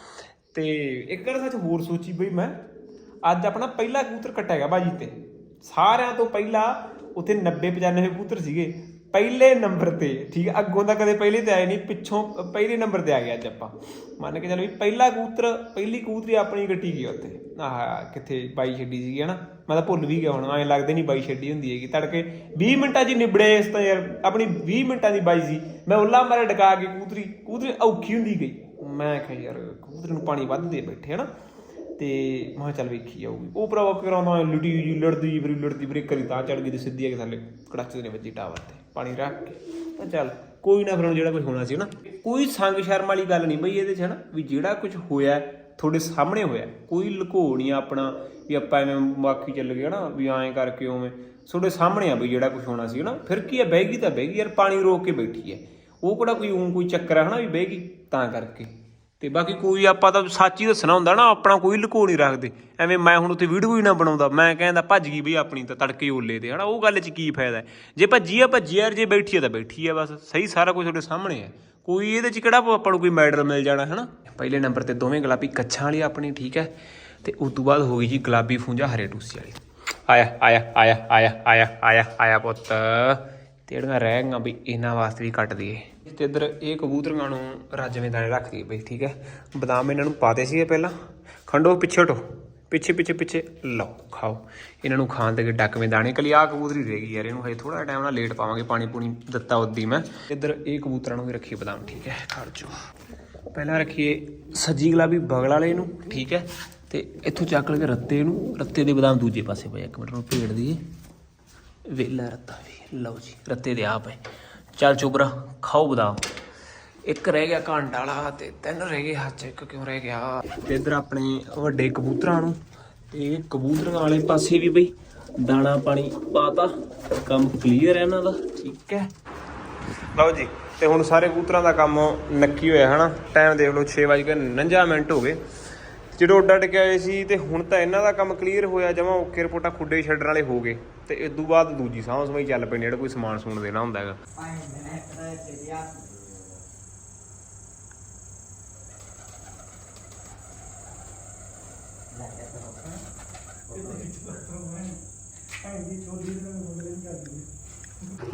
S3: ਤੇ ਇੱਕ ਗੱਲ ਸੱਚ ਹੋਰ ਸੋਚੀ ਬਈ ਮੈਂ, ਅੱਜ ਆਪਣਾ ਪਹਿਲਾ ਕਬੂਤਰ ਕੱਟਿਆ ਗਿਆ ਬਾਜੀ ਤੇ, ਸਾਰਿਆਂ ਤੋਂ ਪਹਿਲਾਂ ਉੱਥੇ 90 95 ਕਬੂਤਰ ਸੀਗੇ ਪਹਿਲੇ ਨੰਬਰ ਤੇ, ਠੀਕ ਹੈ ਅੱਗੋਂ ਤਾਂ ਕਦੇ ਪਹਿਲੇ ਤੇ ਆਏ ਨਹੀਂ, ਪਿੱਛੋਂ ਪਹਿਲੇ ਨੰਬਰ ਤੇ ਆ ਗਿਆ ਅੱਜ ਆਪਾਂ। ਮੰਨ ਕੇ ਚੱਲ ਵੀ ਪਹਿਲਾ ਕਬੂਤਰ ਪਹਿਲੀ ਕਬੂਤਰੀ ਆਪਣੀ ਗੱਟੀ ਗਈ ਉੱਥੇ। ਆਹ, ਕਿੱਥੇ ਬਾਈ ਛੱਡੀ ਸੀਗੀ, ਹਨਾ? ਮੈਂ ਤਾਂ ਭੁੱਲ ਵੀ ਗਿਆ ਹੁਣ, ਐਂ ਲੱਗਦੇ ਨਹੀਂ ਬਾਈ ਛੱਡੀ ਹੁੰਦੀ ਹੈਗੀ। ਤੜਕੇ 20 ਮਿੰਟਾਂ 'ਚ ਨਿਬੜੇ ਇਸ ਤਾਂ ਯਾਰ, ਆਪਣੀ 20 ਮਿੰਟਾਂ ਦੀ ਬਾਈ ਸੀ। ਮੈਂ ਉੱਲਾ ਮਾਰੇ ਡਕਾ ਕੇ ਕਬੂਤਰੀ ਕਬੂਤਰੀ ਔਖੀ ਹੁੰਦੀ ਗਈ। ਮੈਂ ਕਿਹਾ ਯਾਰ ਕਬੂਤਰੀ ਨੂੰ ਪਾਣੀ ਵੱਧ ਦੇ ਬੈਠੇ, ਹਨਾ? ਤੇ ਮੈਂ ਕਿਹਾ ਚੱਲ ਵੇਖੀ ਜਾਊਗੀ। ਉਹ ਭਰਾਵਾ ਕਰਾਉਂਦਾ ਲੁੱਟੀ ਜੀ, ਲੜਦੀ ਫਿਰ ਲੜਦੀ, ਫਿਰ ਕਰੀ ਤਾਂ ਚੜ ਗਈ ਤੇ ਸਿੱਧੀ ਆ ਕੇ ਥੱਲੇ ਕੜਾਚੇ ਦੇ ਵੱਜੀ ਟਾਵਰ ਤੇ, ਪਾਣੀ ਰੱਖ ਕੇ। ਤਾਂ ਚੱਲ, ਕੋਈ ਨਾ ਫਿਰ ਹੁਣ ਜਿਹੜਾ ਕੁਝ ਹੋਣਾ ਸੀ ਨਾ, ਕੋਈ ਸੰਗ ਸ਼ਰਮ ਵਾਲੀ ਗੱਲ ਨਹੀਂ ਬਈ ਇਹਦੇ ਚ ਹਨਾ ਵੀ ਜਿਹੜਾ ਕੁਝ ਹੋਇਆ, ਤੁਹਾਡੇ ਸਾਹਮਣੇ ਹੋਇਆ, ਕੋਈ ਲੁਕੋ ਨਹੀਂ ਆਪਣਾ, ਵੀ ਆਪਾਂ ਐਵੇਂ ਬਾਕੀ ਚੱਲ ਗਏ ਹਨਾ, ਵੀ ਐਂ ਕਰਕੇ ਉਵੇਂ। ਤੁਹਾਡੇ ਸਾਹਮਣੇ ਆ ਬਈ ਜਿਹੜਾ ਕੁਝ ਹੋਣਾ ਸੀ ਹਨਾ ਫਿਰ ਕੀ ਹੈ ਬਹਿ ਗਈ ਤਾਂ ਬਹਿ ਗਈ ਯਾਰ, ਪਾਣੀ ਰੋਕ ਕੇ ਬੈਠੀ ਹੈ ਉਹ ਕਿਹੜਾ ਕੋਈ ਊਂ ਕੋਈ ਚੱਕਰ ਹੈ ਹਨਾ, ਵੀ ਬਹਿ ਗਈ ਤਾਂ ਕਰਕੇ। ਤੇ ਬਾਕੀ ਕੋਈ ਆਪਾਂ ਤਾਂ ਸੱਚ ਹੀ ਦੱਸਣਾ ਹੁੰਦਾ ਨਾ, ਆਪਣਾ ਕੋਈ ਲੁਕੋ ਨਹੀਂ ਰੱਖਦੇ। ਐਵੇਂ ਮੈਂ ਹੁਣ ਉੱਥੇ ਵੀਡੀਓ ਹੀ ਨਾ ਬਣਾਉਂਦਾ, ਮੈਂ ਕਹਿੰਦਾ ਭੱਜ ਗਈ ਬਈ ਆਪਣੀ ਤਾਂ ਤੜਕੇ ਓਲੇ ਤੇ, ਹਨਾ? ਉਹ ਗੱਲ 'ਚ ਕੀ ਫਾਇਦਾ? ਜੇ ਭੱਜੀ ਆ, ਭੱਜੀ ਯਾਰ ਜੇ ਬੈਠੀ ਆ ਤਾਂ ਬੈਠੀ ਆ ਬਸ, ਸਹੀ ਸਾਰਾ ਕੁਝ ਤੁਹਾਡੇ ਸਾਹਮਣੇ ਹੈ ਕੋਈ ਇਹਦੇ 'ਚ ਕਿਹੜਾ ਆਪਾਂ ਨੂੰ ਕੋਈ ਮੈਡਲ ਮਿਲ ਜਾਣਾ, ਹਨਾ? ਪਹਿਲੇ ਨੰਬਰ ਤੇ ਦੋਵੇਂ ਗੁਲਾਬੀ ਕੱਛਾਂ ਵਾਲੀ ਆਪਣੀ, ਠੀਕ ਹੈ? ਤੇ ਉਸ ਤੋਂ ਬਾਅਦ ਹੋ ਗਈ ਜੀ ਗੁਲਾਬੀ ਫੂੰਜਾ ਹਰੇ ਟੂਸੀ ਵਾਲੀ। ਆਇਆ ਆਇਆ ਆਇਆ ਆਇਆ ਆਇਆ ਆਇਆ ਆਇਆ ਪੁੱਤ ਤੇੜੀਆਂ ਰਹਿ ਗਈਆਂ ਵੀ ਇਹਨਾਂ ਵਾਸਤੇ ਵੀ ਕੱਟ ਦਈਏ। ਤੇ ਇੱਧਰ ਇਹ ਕਬੂਤਰਾਂ ਨੂੰ ਰਾਜਵੇਂ ਦਾਣੇ ਰੱਖ ਦਈਏ ਬਈ, ਠੀਕ ਹੈ? ਬਦਾਮ ਇਹਨਾਂ ਨੂੰ ਪਾਤੇ ਸੀਗੇ ਪਹਿਲਾਂ। ਖੰਡੋ, ਪਿੱਛੇ ਹਟੋ। ਪਿੱਛੇ ਪਿੱਛੇ ਪਿੱਛੇ। ਲਓ, ਖਾਓ। ਇਹਨਾਂ ਨੂੰ ਖਾਣ ਦੇ ਡੱਕਵੇਂ ਦਾਣੇ। ਕਲੀ ਆ ਕਬੂਤਰੀ ਰਹਿ ਗਈ ਯਾਰ, ਇਹਨੂੰ ਹਜੇ ਥੋੜਾ ਟਾਈਮ ਨਾਲ ਲੇਟ ਪਾਵਾਂਗੇ। ਪਾਣੀ ਪੂਣੀ ਦਿੱਤਾ ਉਦੀ ਮੈਂ। ਇੱਧਰ ਇਹ ਕਬੂਤਰਾਂ ਨੂੰ ਵੀ ਰੱਖੀਏ ਬਦਾਮ, ਠੀਕ ਹੈ? ਖੜ ਜੋ ਪਹਿਲਾਂ ਰੱਖੀਏ ਸੱਜੀ ਗੁਲਾਬੀ ਬਗਲ ਵਾਲੇ ਨੂੰ ਠੀਕ ਹੈ? ਤੇ ਇੱਥੋਂ ਚੱਕ ਲਗੇ ਰੱਤੇ ਨੂੰ। ਰੱਤੇ ਦੇ ਬਦਾਮ ਦੂਜੇ ਪਾਸੇ ਪਏ ਇੱਕ ਮਿੰਟ ਨੂੰ ਭੇੜ ਦਈਏ ਵੇਲਾ ਰੱਤਾ ਵੀ, ਲਓ ਜੀ, ਰੱਤੇ ਦੇ ਆਪ ਹੈ। ਚੱਲ ਚੁਬਰਾ ਖਾਓ ਬਦਾਮ। ਇੱਕ ਰਹਿ ਗਿਆ ਘੰਟ ਵਾਲਾ ਤੇ ਤਿੰਨ ਰਹਿ ਗਏ ਹੱਥ ਇੱਕ ਕਿਉਂ ਰਹਿ ਗਿਆ? ਤੇ ਇੱਧਰ ਆਪਣੇ ਵੱਡੇ ਕਬੂਤਰਾਂ ਨੂੰ, ਤੇ ਕਬੂਤਰਾਂ ਵਾਲੇ ਪਾਸੇ ਵੀ ਬਈ, ਦਾਣਾ ਪਾਣੀ ਪਾਤਾ, ਕੰਮ ਕਲੀਅਰ ਹੈ ਇਹਨਾਂ ਦਾ, ਠੀਕ ਹੈ। ਲਓ ਜੀ, ਤੇ ਹੁਣ ਸਾਰੇ ਕਬੂਤਰਾਂ ਦਾ ਕੰਮ ਨੱਕੀ ਹੋਇਆ, ਹਨਾ? ਟਾਈਮ ਦੇਖ ਲਓ 6:49 ਮਿੰਟ ਹੋ ਗਏ। ਜਦੋਂ ਉੱਡਾ ਅੱਡ ਹੋਏ ਸੀ, ਤੇ ਹੁਣ ਤਾਂ ਇਹਨਾਂ ਦਾ ਕੰਮ ਕਲੀਅਰ ਹੋਇਆ, ਜਮਾ ਓਕੇ ਰਿਪੋਰਟਾਂ ਖੁੱਡੇ ਛੱਡਣ ਵਾਲੇ ਹੋ ਗਏ। ਤੇ ਇਸ ਤੋਂ ਬਾਅਦ ਦੂਜੀ ਸਾਂਭ ਸਮਈ ਚੱਲ ਪੈਣੀ ਜਿਹੜਾ ਕੋਈ ਸਮਾਨ ਸਮੂਨ ਦੇਣਾ ਹੁੰਦਾ ਹੈਗਾ।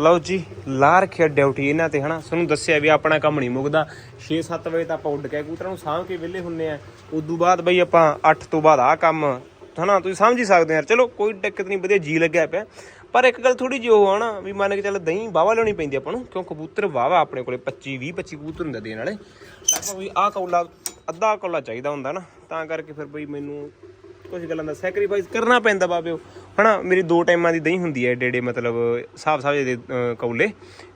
S3: ਲਓ ਜੀ ਲਾ ਰੱਖਿਆ ਡਿਊਟੀ ਇਹਨਾਂ ਤੇ, ਹਨਾ? ਸਾਨੂੰ ਦੱਸਿਆ ਵੀ ਆਪਣਾ ਕੰਮ ਨਹੀਂ ਮੁੱਕਦਾ। 6-7 ਵਜੇ ਤਾਂ ਆਪਾਂ ਉੱਡ ਕੇ ਕਬੂਤਰਾਂ ਨੂੰ ਸਾਂਭ ਕੇ ਵਿਹਲੇ ਹੁੰਨੇ ਆ। ਉਦੋਂ ਬਾਅਦ ਬਈ ਆਪਾਂ 8 ਤੋਂ ਬਾਅਦ ਆ ਕੰਮ ਹਨਾ, ਤੁਸੀਂ ਸਮਝ ਹੀ ਸਕਦੇ ਹੋ ਯਾਰ। ਚਲੋ, ਕੋਈ ਦਿੱਕਤ ਨਹੀਂ, ਵਧੀਆ ਜੀ ਲੱਗਿਆ ਪਿਆ। ਪਰ ਇੱਕ ਗੱਲ ਥੋੜੀ ਜਿਹੀ ਉਹ ਆ ਨਾ, ਵੀ ਮੰਨ ਕੇ ਚੱਲ ਦਹੀਂ ਵਾਵਾ ਲੈਣੀ ਪੈਂਦੀ ਆਪਾਂ ਨੂੰ, ਕਿਉਂ ਕਬੂਤਰ ਵਾਵਾ ਆਪਣੇ ਕੋਲੇ 25 20 25 ਕਬੂਤਰ ਹੁੰਦੇ ਦੇਣ ਵਾਲੇ। ਲਗਭਗ ਵੀ ਆਹ ਕੌਲਾ, ਅੱਧਾ ਕੌਲਾ ਚਾਹੀਦਾ ਹੁੰਦਾ ਨਾ। ਤਾਂ ਕਰਕੇ ਫਿਰ ਬਈ ਮੈਨੂੰ ਕੁਝ ਗੱਲਾਂ ਦਾ ਸੈਕਰੀਫਾਈਸ ਕਰਨਾ ਪੈਂਦਾ ਬਾਬਿਓ ਹਨਾ, ਮੇਰੀ ਦੋ ਟਾਈਮਾਂ ਦੀ ਦਹੀਂ ਹੁੰਦੀ ਹੈ ਏਡੇ ਏਡੇ ਮਤਲਬ ਹਿਸਾਬ ਸਾਫ਼ ਦੇ ਕੌਲੇ।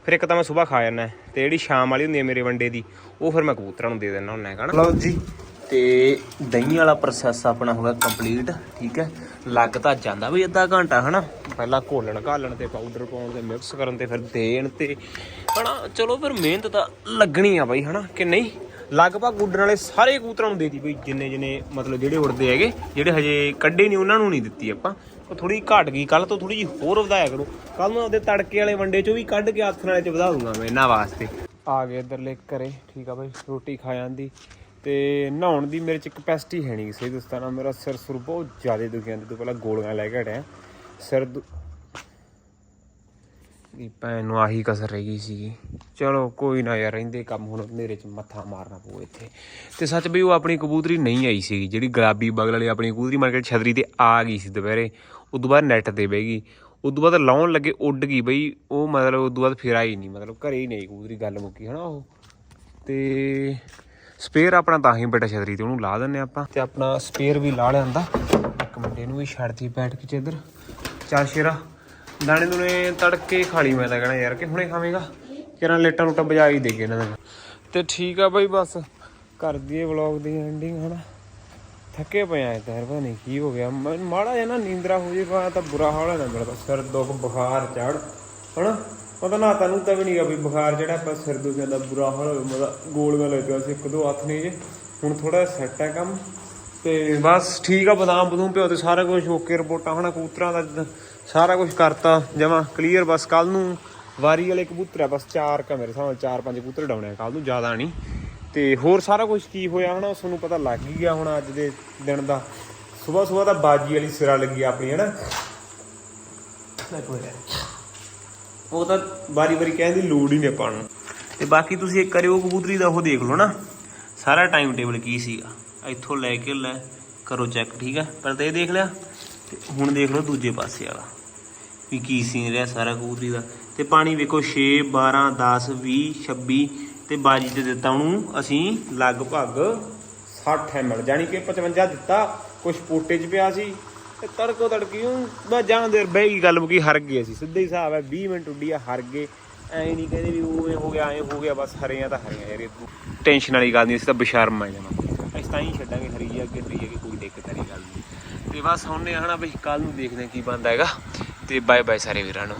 S3: ਫਿਰ ਇੱਕ ਤਾਂ ਮੈਂ ਸਵੇਰ ਖਾ ਜਾਂਦਾ, ਤੇ ਜਿਹੜੀ ਸ਼ਾਮ ਵਾਲੀ ਹੁੰਦੀ ਹੈ ਮੇਰੇ ਵੰਡੇ ਦੀ, ਉਹ ਫਿਰ ਮੈਂ ਕਬੂਤਰਾਂ ਨੂੰ ਦੇ ਦਿੰਦਾ ਹੁੰਦਾ ਹੈਗਾ ਨਾ। ਲਓ ਜੀ। ਤੇ ਦਹੀਂ ਵਾਲਾ ਪ੍ਰੋਸੈਸ ਆਪਣਾ ਹੋ ਗਿਆ ਕੰਪਲੀਟ ਠੀਕ ਹੈ? ਲੱਗ ਤਾਂ ਜਾਂਦਾ ਵੀ ਅੱਧਾ ਘੰਟਾ, ਹਨਾ? ਪਹਿਲਾਂ ਘੋਲਣ ਘਾਲਣ ਤੇ ਪਾਊਡਰ ਪਾਉਣ ਤੇ ਮਿਕਸ ਕਰਨ ਤੇ ਫਿਰ ਦੇਣ ਤੇ, ਹਨਾ? ਚਲੋ ਫਿਰ ਮਿਹਨਤ ਤਾਂ ਲੱਗਣੀ ਆ ਬਾਈ, ਹਨਾ? ਕਿ ਨਹੀਂ? ਲਗਭਗ ਉੱਡਣ ਵਾਲੇ ਸਾਰੇ ਕਬੂਤਰਾਂ ਨੂੰ ਦੇਤੀ ਬਈ, ਜਿੰਨੇ ਜਿੰਨੇ ਮਤਲਬ ਜਿਹੜੇ ਉੱਡਦੇ ਹੈਗੇ, ਜਿਹੜੇ ਹਜੇ ਕੱਢੇ ਨਹੀਂ, ਉਹਨਾਂ ਨੂੰ ਨਹੀਂ ਦਿੱਤੀ ਆਪਾਂ। ਉਹ ਥੋੜੀ ਘਟ ਗਈ ਕੱਲ ਤੋਂ ਥੋੜੀ ਜਿਹੀ ਹੋਰ ਵਧਾਇਆ ਕਰੋ। ਕੱਲ ਨੂੰ ਉਹਦੇ ਤੜਕੇ ਵਾਲੇ ਵੰਡੇ ਚੋਂ ਵੀ ਕੱਢ ਕੇ ਹੱਥ ਵਾਲੇ ਚ ਵਧਾ ਦੂੰਗਾ ਮੈਂ ਇਹਨਾਂ ਵਾਸਤੇ। ਆ ਗਏ ਇੱਧਰਲੇ ਘਰੇ, ਠੀਕ ਆ ਬਈ, ਰੋਟੀ ਖਾ ਜਾਂਦੀ। ਤੇ ਨਹਾਉਣ ਦੀ ਮੇਰੇ ਚ ਕਪੈਸਿਟੀ ਹੈ ਨਹੀਂ ਸਹੀ ਦੱਸਤਾ ਨਾ ਮੇਰਾ ਸਿਰ ਸੁਰ ਬਹੁਤ ਜ਼ਿਆਦਾ ਦੁਖੀ ਜਾਂਦੀ। ਤੋਂ ਪਹਿਲਾਂ ਗੋਲੀਆਂ ਲੈ ਕੇ ਹਟਿਆ। ਸਿਰ ਦੁ- ਦੀ ਭੈਣ ਨੂੰ ਆਹੀ ਕਸਰ ਰਹਿ ਗਈ ਸੀਗੀ। ਚਲੋ ਕੋਈ ਨਾ ਯਾਰ, ਰਹਿੰਦੇ ਕੰਮ ਹੁਣ ਹਨੇਰੇ ਚ ਮੱਥਾ ਮਾਰਨਾ ਪਊ ਇੱਥੇ। ਤੇ ਸੱਚ ਵੀ ਉਹ ਆਪਣੀ ਕਬੂਤਰੀ ਨਹੀਂ ਆਈ ਸੀਗੀ, ਜਿਹੜੀ ਗੁਲਾਬੀ ਬਗਲ ਵਾਲੀ ਆਪਣੀ ਕਬੂਤਰੀ ਮਾਰਕੀਟ ਛਤਰੀ ਤੇ ਆ ਗਈ ਸੀ ਦੁਪਹਿਰੇ। ਉਦੋਂ ਬਾਅਦ ਨੈਟ ਤੇ ਬਹਿ ਗਈ। ਉਦੋਂ ਬਾਅਦ ਲਾਉਣ ਲੱਗੇ, ਉੱਡ ਗਈ ਬਈ। ਉਹ ਮਤਲਬ ਉਦੋਂ ਬਾਅਦ ਫਿਰ ਆਈ ਨਹੀਂ ਮਤਲਬ ਘਰੇ ਹੀ ਨਹੀਂ ਕਬੂਤਰੀ, ਗੱਲ ਮੁੱਕੀ ਹਨਾ ਉਹ। ਤੇ ਸਪੇਅਰ ਆਪਣਾ ਤਾਂ ਹੀ ਬੇਟਾ ਛਤਰੀ ਤੇ ਉਹਨੂੰ ਲਾ ਦਿੰਨੇ ਆਪਾਂ। ਤੇ ਆਪਣਾ ਸਪੇਅਰ ਵੀ ਲਾ ਲਿਆਂਦਾ। ਇੱਕ ਮੁੰਡੇ ਨੂੰ ਵੀ ਛੱਡਦੀ ਬੈਠ ਕੇ ਇੱਧਰ। ਚੱਲ ਸ਼ੇਰਾ, ਦਾਣੇ ਦੂਣੇ ਤੜਕੇ ਖਾ ਲਈ ਮੈਂ ਤਾਂ ਕਹਣਾ ਯਾਰ, ਕਿ ਹੁਣੇ ਖਾਵੇਂਗਾ? ਕਿਰਾਂ ਲੇਟਾਂ ਲੂਟਾਂ ਬਜਾ ਹੀ ਦੇ ਕੇ ਇਹਨਾਂ ਦਾ ਤੇ ਠੀਕ ਆ ਬਾਈ ਬਸ। ਕਰ ਦਈਏ ਵਲੌਗ ਦੀ ਐਂਡਿੰਗ ਹਨਾ। ਥੱਕੇ ਪਏ ਆ ਤਾਂ ਪਤਾ ਨਹੀਂ ਕੀ ਹੋ ਗਿਆ। ਮਾੜਾ ਜਿਹਾ ਨਾ ਨੀਂਦਰਾ ਹੋ ਜੇ, ਤਾਂ ਬੁਰਾ ਹਾਲ ਹੋ ਜਾਂਦਾ। ਮੇਰਾ ਤਾਂ ਸਿਰ ਦੁਖ, ਬੁਖਾਰ ਚੜ ਹਨਾ? ਪਤਾ ਨਾ ਤੈਨੂੰ ਤਾਂ ਵੀ ਨਹੀਂਗਾ ਵੀ ਬੁਖਾਰ ਜਿਹੜਾ, ਆਪਾਂ ਸਿਰ ਦੁਖ ਜਾਂਦਾ ਬੁਰਾ ਹਾਲ ਹੋਵੇ, ਮਤਲਬ ਗੋਲੀਆਂ ਲੈ ਪਿਆ ਸੀ, ਇੱਕ ਦੋ ਹੱਥ ਨਹੀਂ ਜੇ। ਹੁਣ ਥੋੜਾ ਸੈੱਟ ਹੈ ਕੰਮ, ਤੇ ਬਸ ਠੀਕ ਆ, ਬਦਾਮ ਬਦੂਮ ਪਿਓ ਤੇ ਸਾਰਾ ਕੁਝ ਓਕੇ ਰਿਪੋਰਟਾਂ, ਹੋਣਾ ਕਬੂਤਰਾਂ ਦਾ ਸਾਰਾ ਕੁਝ ਕਰਤਾ, ਜਮਾ ਕਲੀਅਰ ਬਸ ਕੱਲ ਨੂੰ ਵਾਰੀ ਵਾਲੇ ਕਬੂਤਰ ਆ, ਬਸ ਚਾਰ ਕਾ ਮੇਰੇ ਹਿਸਾਬ ਨਾਲ, ਚਾਰ ਪੰਜ ਕਬੂਤਰ ਡਾਉਣੇ ਆ, ਕੱਲ ਨੂੰ ਜ਼ਿਆਦਾ ਨਹੀਂ ਤੇ ਹੋਰ ਸਾਰਾ ਕੁਝ ਕੀ ਹੋਇਆ, ਹਨਾ ਤੁਹਾਨੂੰ ਪਤਾ ਲੱਗ ਹੀ ਗਿਆ ਹੁਣ ਅੱਜ ਦੇ ਦਿਨ ਦਾ। ਸਵੇਰ ਸਵੇਰ ਦਾ ਬਾਜੀ ਵਾਲੀ ਸਿਰਾ ਲੱਗੀ ਆਪਣੀ, ਹਨਾ। ਉਹ ਤਾਂ ਵਾਰੀ ਵਾਰੀ ਕਹਿਣ ਦੀ ਲੋੜ ਹੀ ਨਹੀਂ ਆਪਾਂ ਨੂੰ। ਤੇ ਬਾਕੀ ਤੁਸੀਂ ਇੱਕ ਕਰਿਓ ਕਬੂਤਰੀ ਦਾ, ਉਹ ਦੇਖ ਲਓ ਨਾ। ਸਾਰਾ ਟਾਈਮ ਟੇਬਲ ਕੀ ਸੀਗਾ? ਇੱਥੋਂ ਲੈ ਕੇ ਲੈ ਕਰੋ ਚੈੱਕ ਠੀਕ ਹੈ ਪਰ ਤੇ ਇਹ ਦੇਖ ਲਿਆ, ਤੇ ਹੁਣ ਦੇਖ ਲਓ ਦੂਜੇ ਪਾਸੇ ਵਾਲਾ। ਵੀ ਕੀ ਸੀਨ ਰਿਹਾ ਸਾਰਾ ਕਬੂਤਰੀ ਦਾ। ਤੇ ਪਾਣੀ ਵੇਖੋ 6 12 10 20 26 ਤੇ ਬਾਜੀ ਤੇ ਦਿੱਤਾ ਉਹਨੂੰ ਅਸੀਂ ਲਗਭਗ 60 ml ਜਾਨੀ ਕਿ 55 ਦਿੱਤਾ। ਕੁਝ ਪੋਟੇ 'ਚ ਪਿਆ ਸੀ ਤੇ ਤੜਕੋ ਤੜਕੀ ਉਹ ਬਸ ਜਾਂ ਦੇਰ ਬਹਿ ਗਈ ਗੱਲ ਮੁਕੀ, ਹਰ ਗਏ ਅਸੀਂ। ਸਿੱਧੇ ਹੀ ਹਿਸਾਬ ਹੈ 20 ਮਿੰਟ ਉੱਡੀ ਆ, ਹਰ ਗਏ। ਐ ਨਹੀਂ ਕਹਿੰਦੇ ਵੀ ਉਹ ਐਂ ਹੋ ਗਿਆ, ਐ ਹੋ ਗਿਆ, ਬਸ ਹਰੇ ਆ ਤਾਂ ਹਰੇ ਆ ਯਾਰ, ਇਹ ਟੈਨਸ਼ਨ ਵਾਲੀ ਗੱਲ ਨਹੀਂ ਅਸੀਂ ਤਾਂ ਬਸ਼ਰਮ ਆ ਜਾਣਾ ਅਸੀਂ ਤਾਂ ਹੀ ਛੱਡਾਂਗੇ ਹਰੀ ਅੱਗੇ ਹਰੀ ਅੱਗੇ, ਕੋਈ ਦਿੱਕਤ ਵਾਲੀ ਗੱਲ ਨਹੀਂ ਤੇ ਬਸ ਹੁਣ ਨੇ ਹਨਾ ਬਈ ਕੱਲ ਨੂੰ ਦੇਖਦੇ ਹਾਂ ਕੀ ਬਣਦਾ ਹੈਗਾ। ਤੇ ਬਾਏ ਬਾਏ ਸਾਰੇ ਵੀਰਾਂ ਨੂੰ।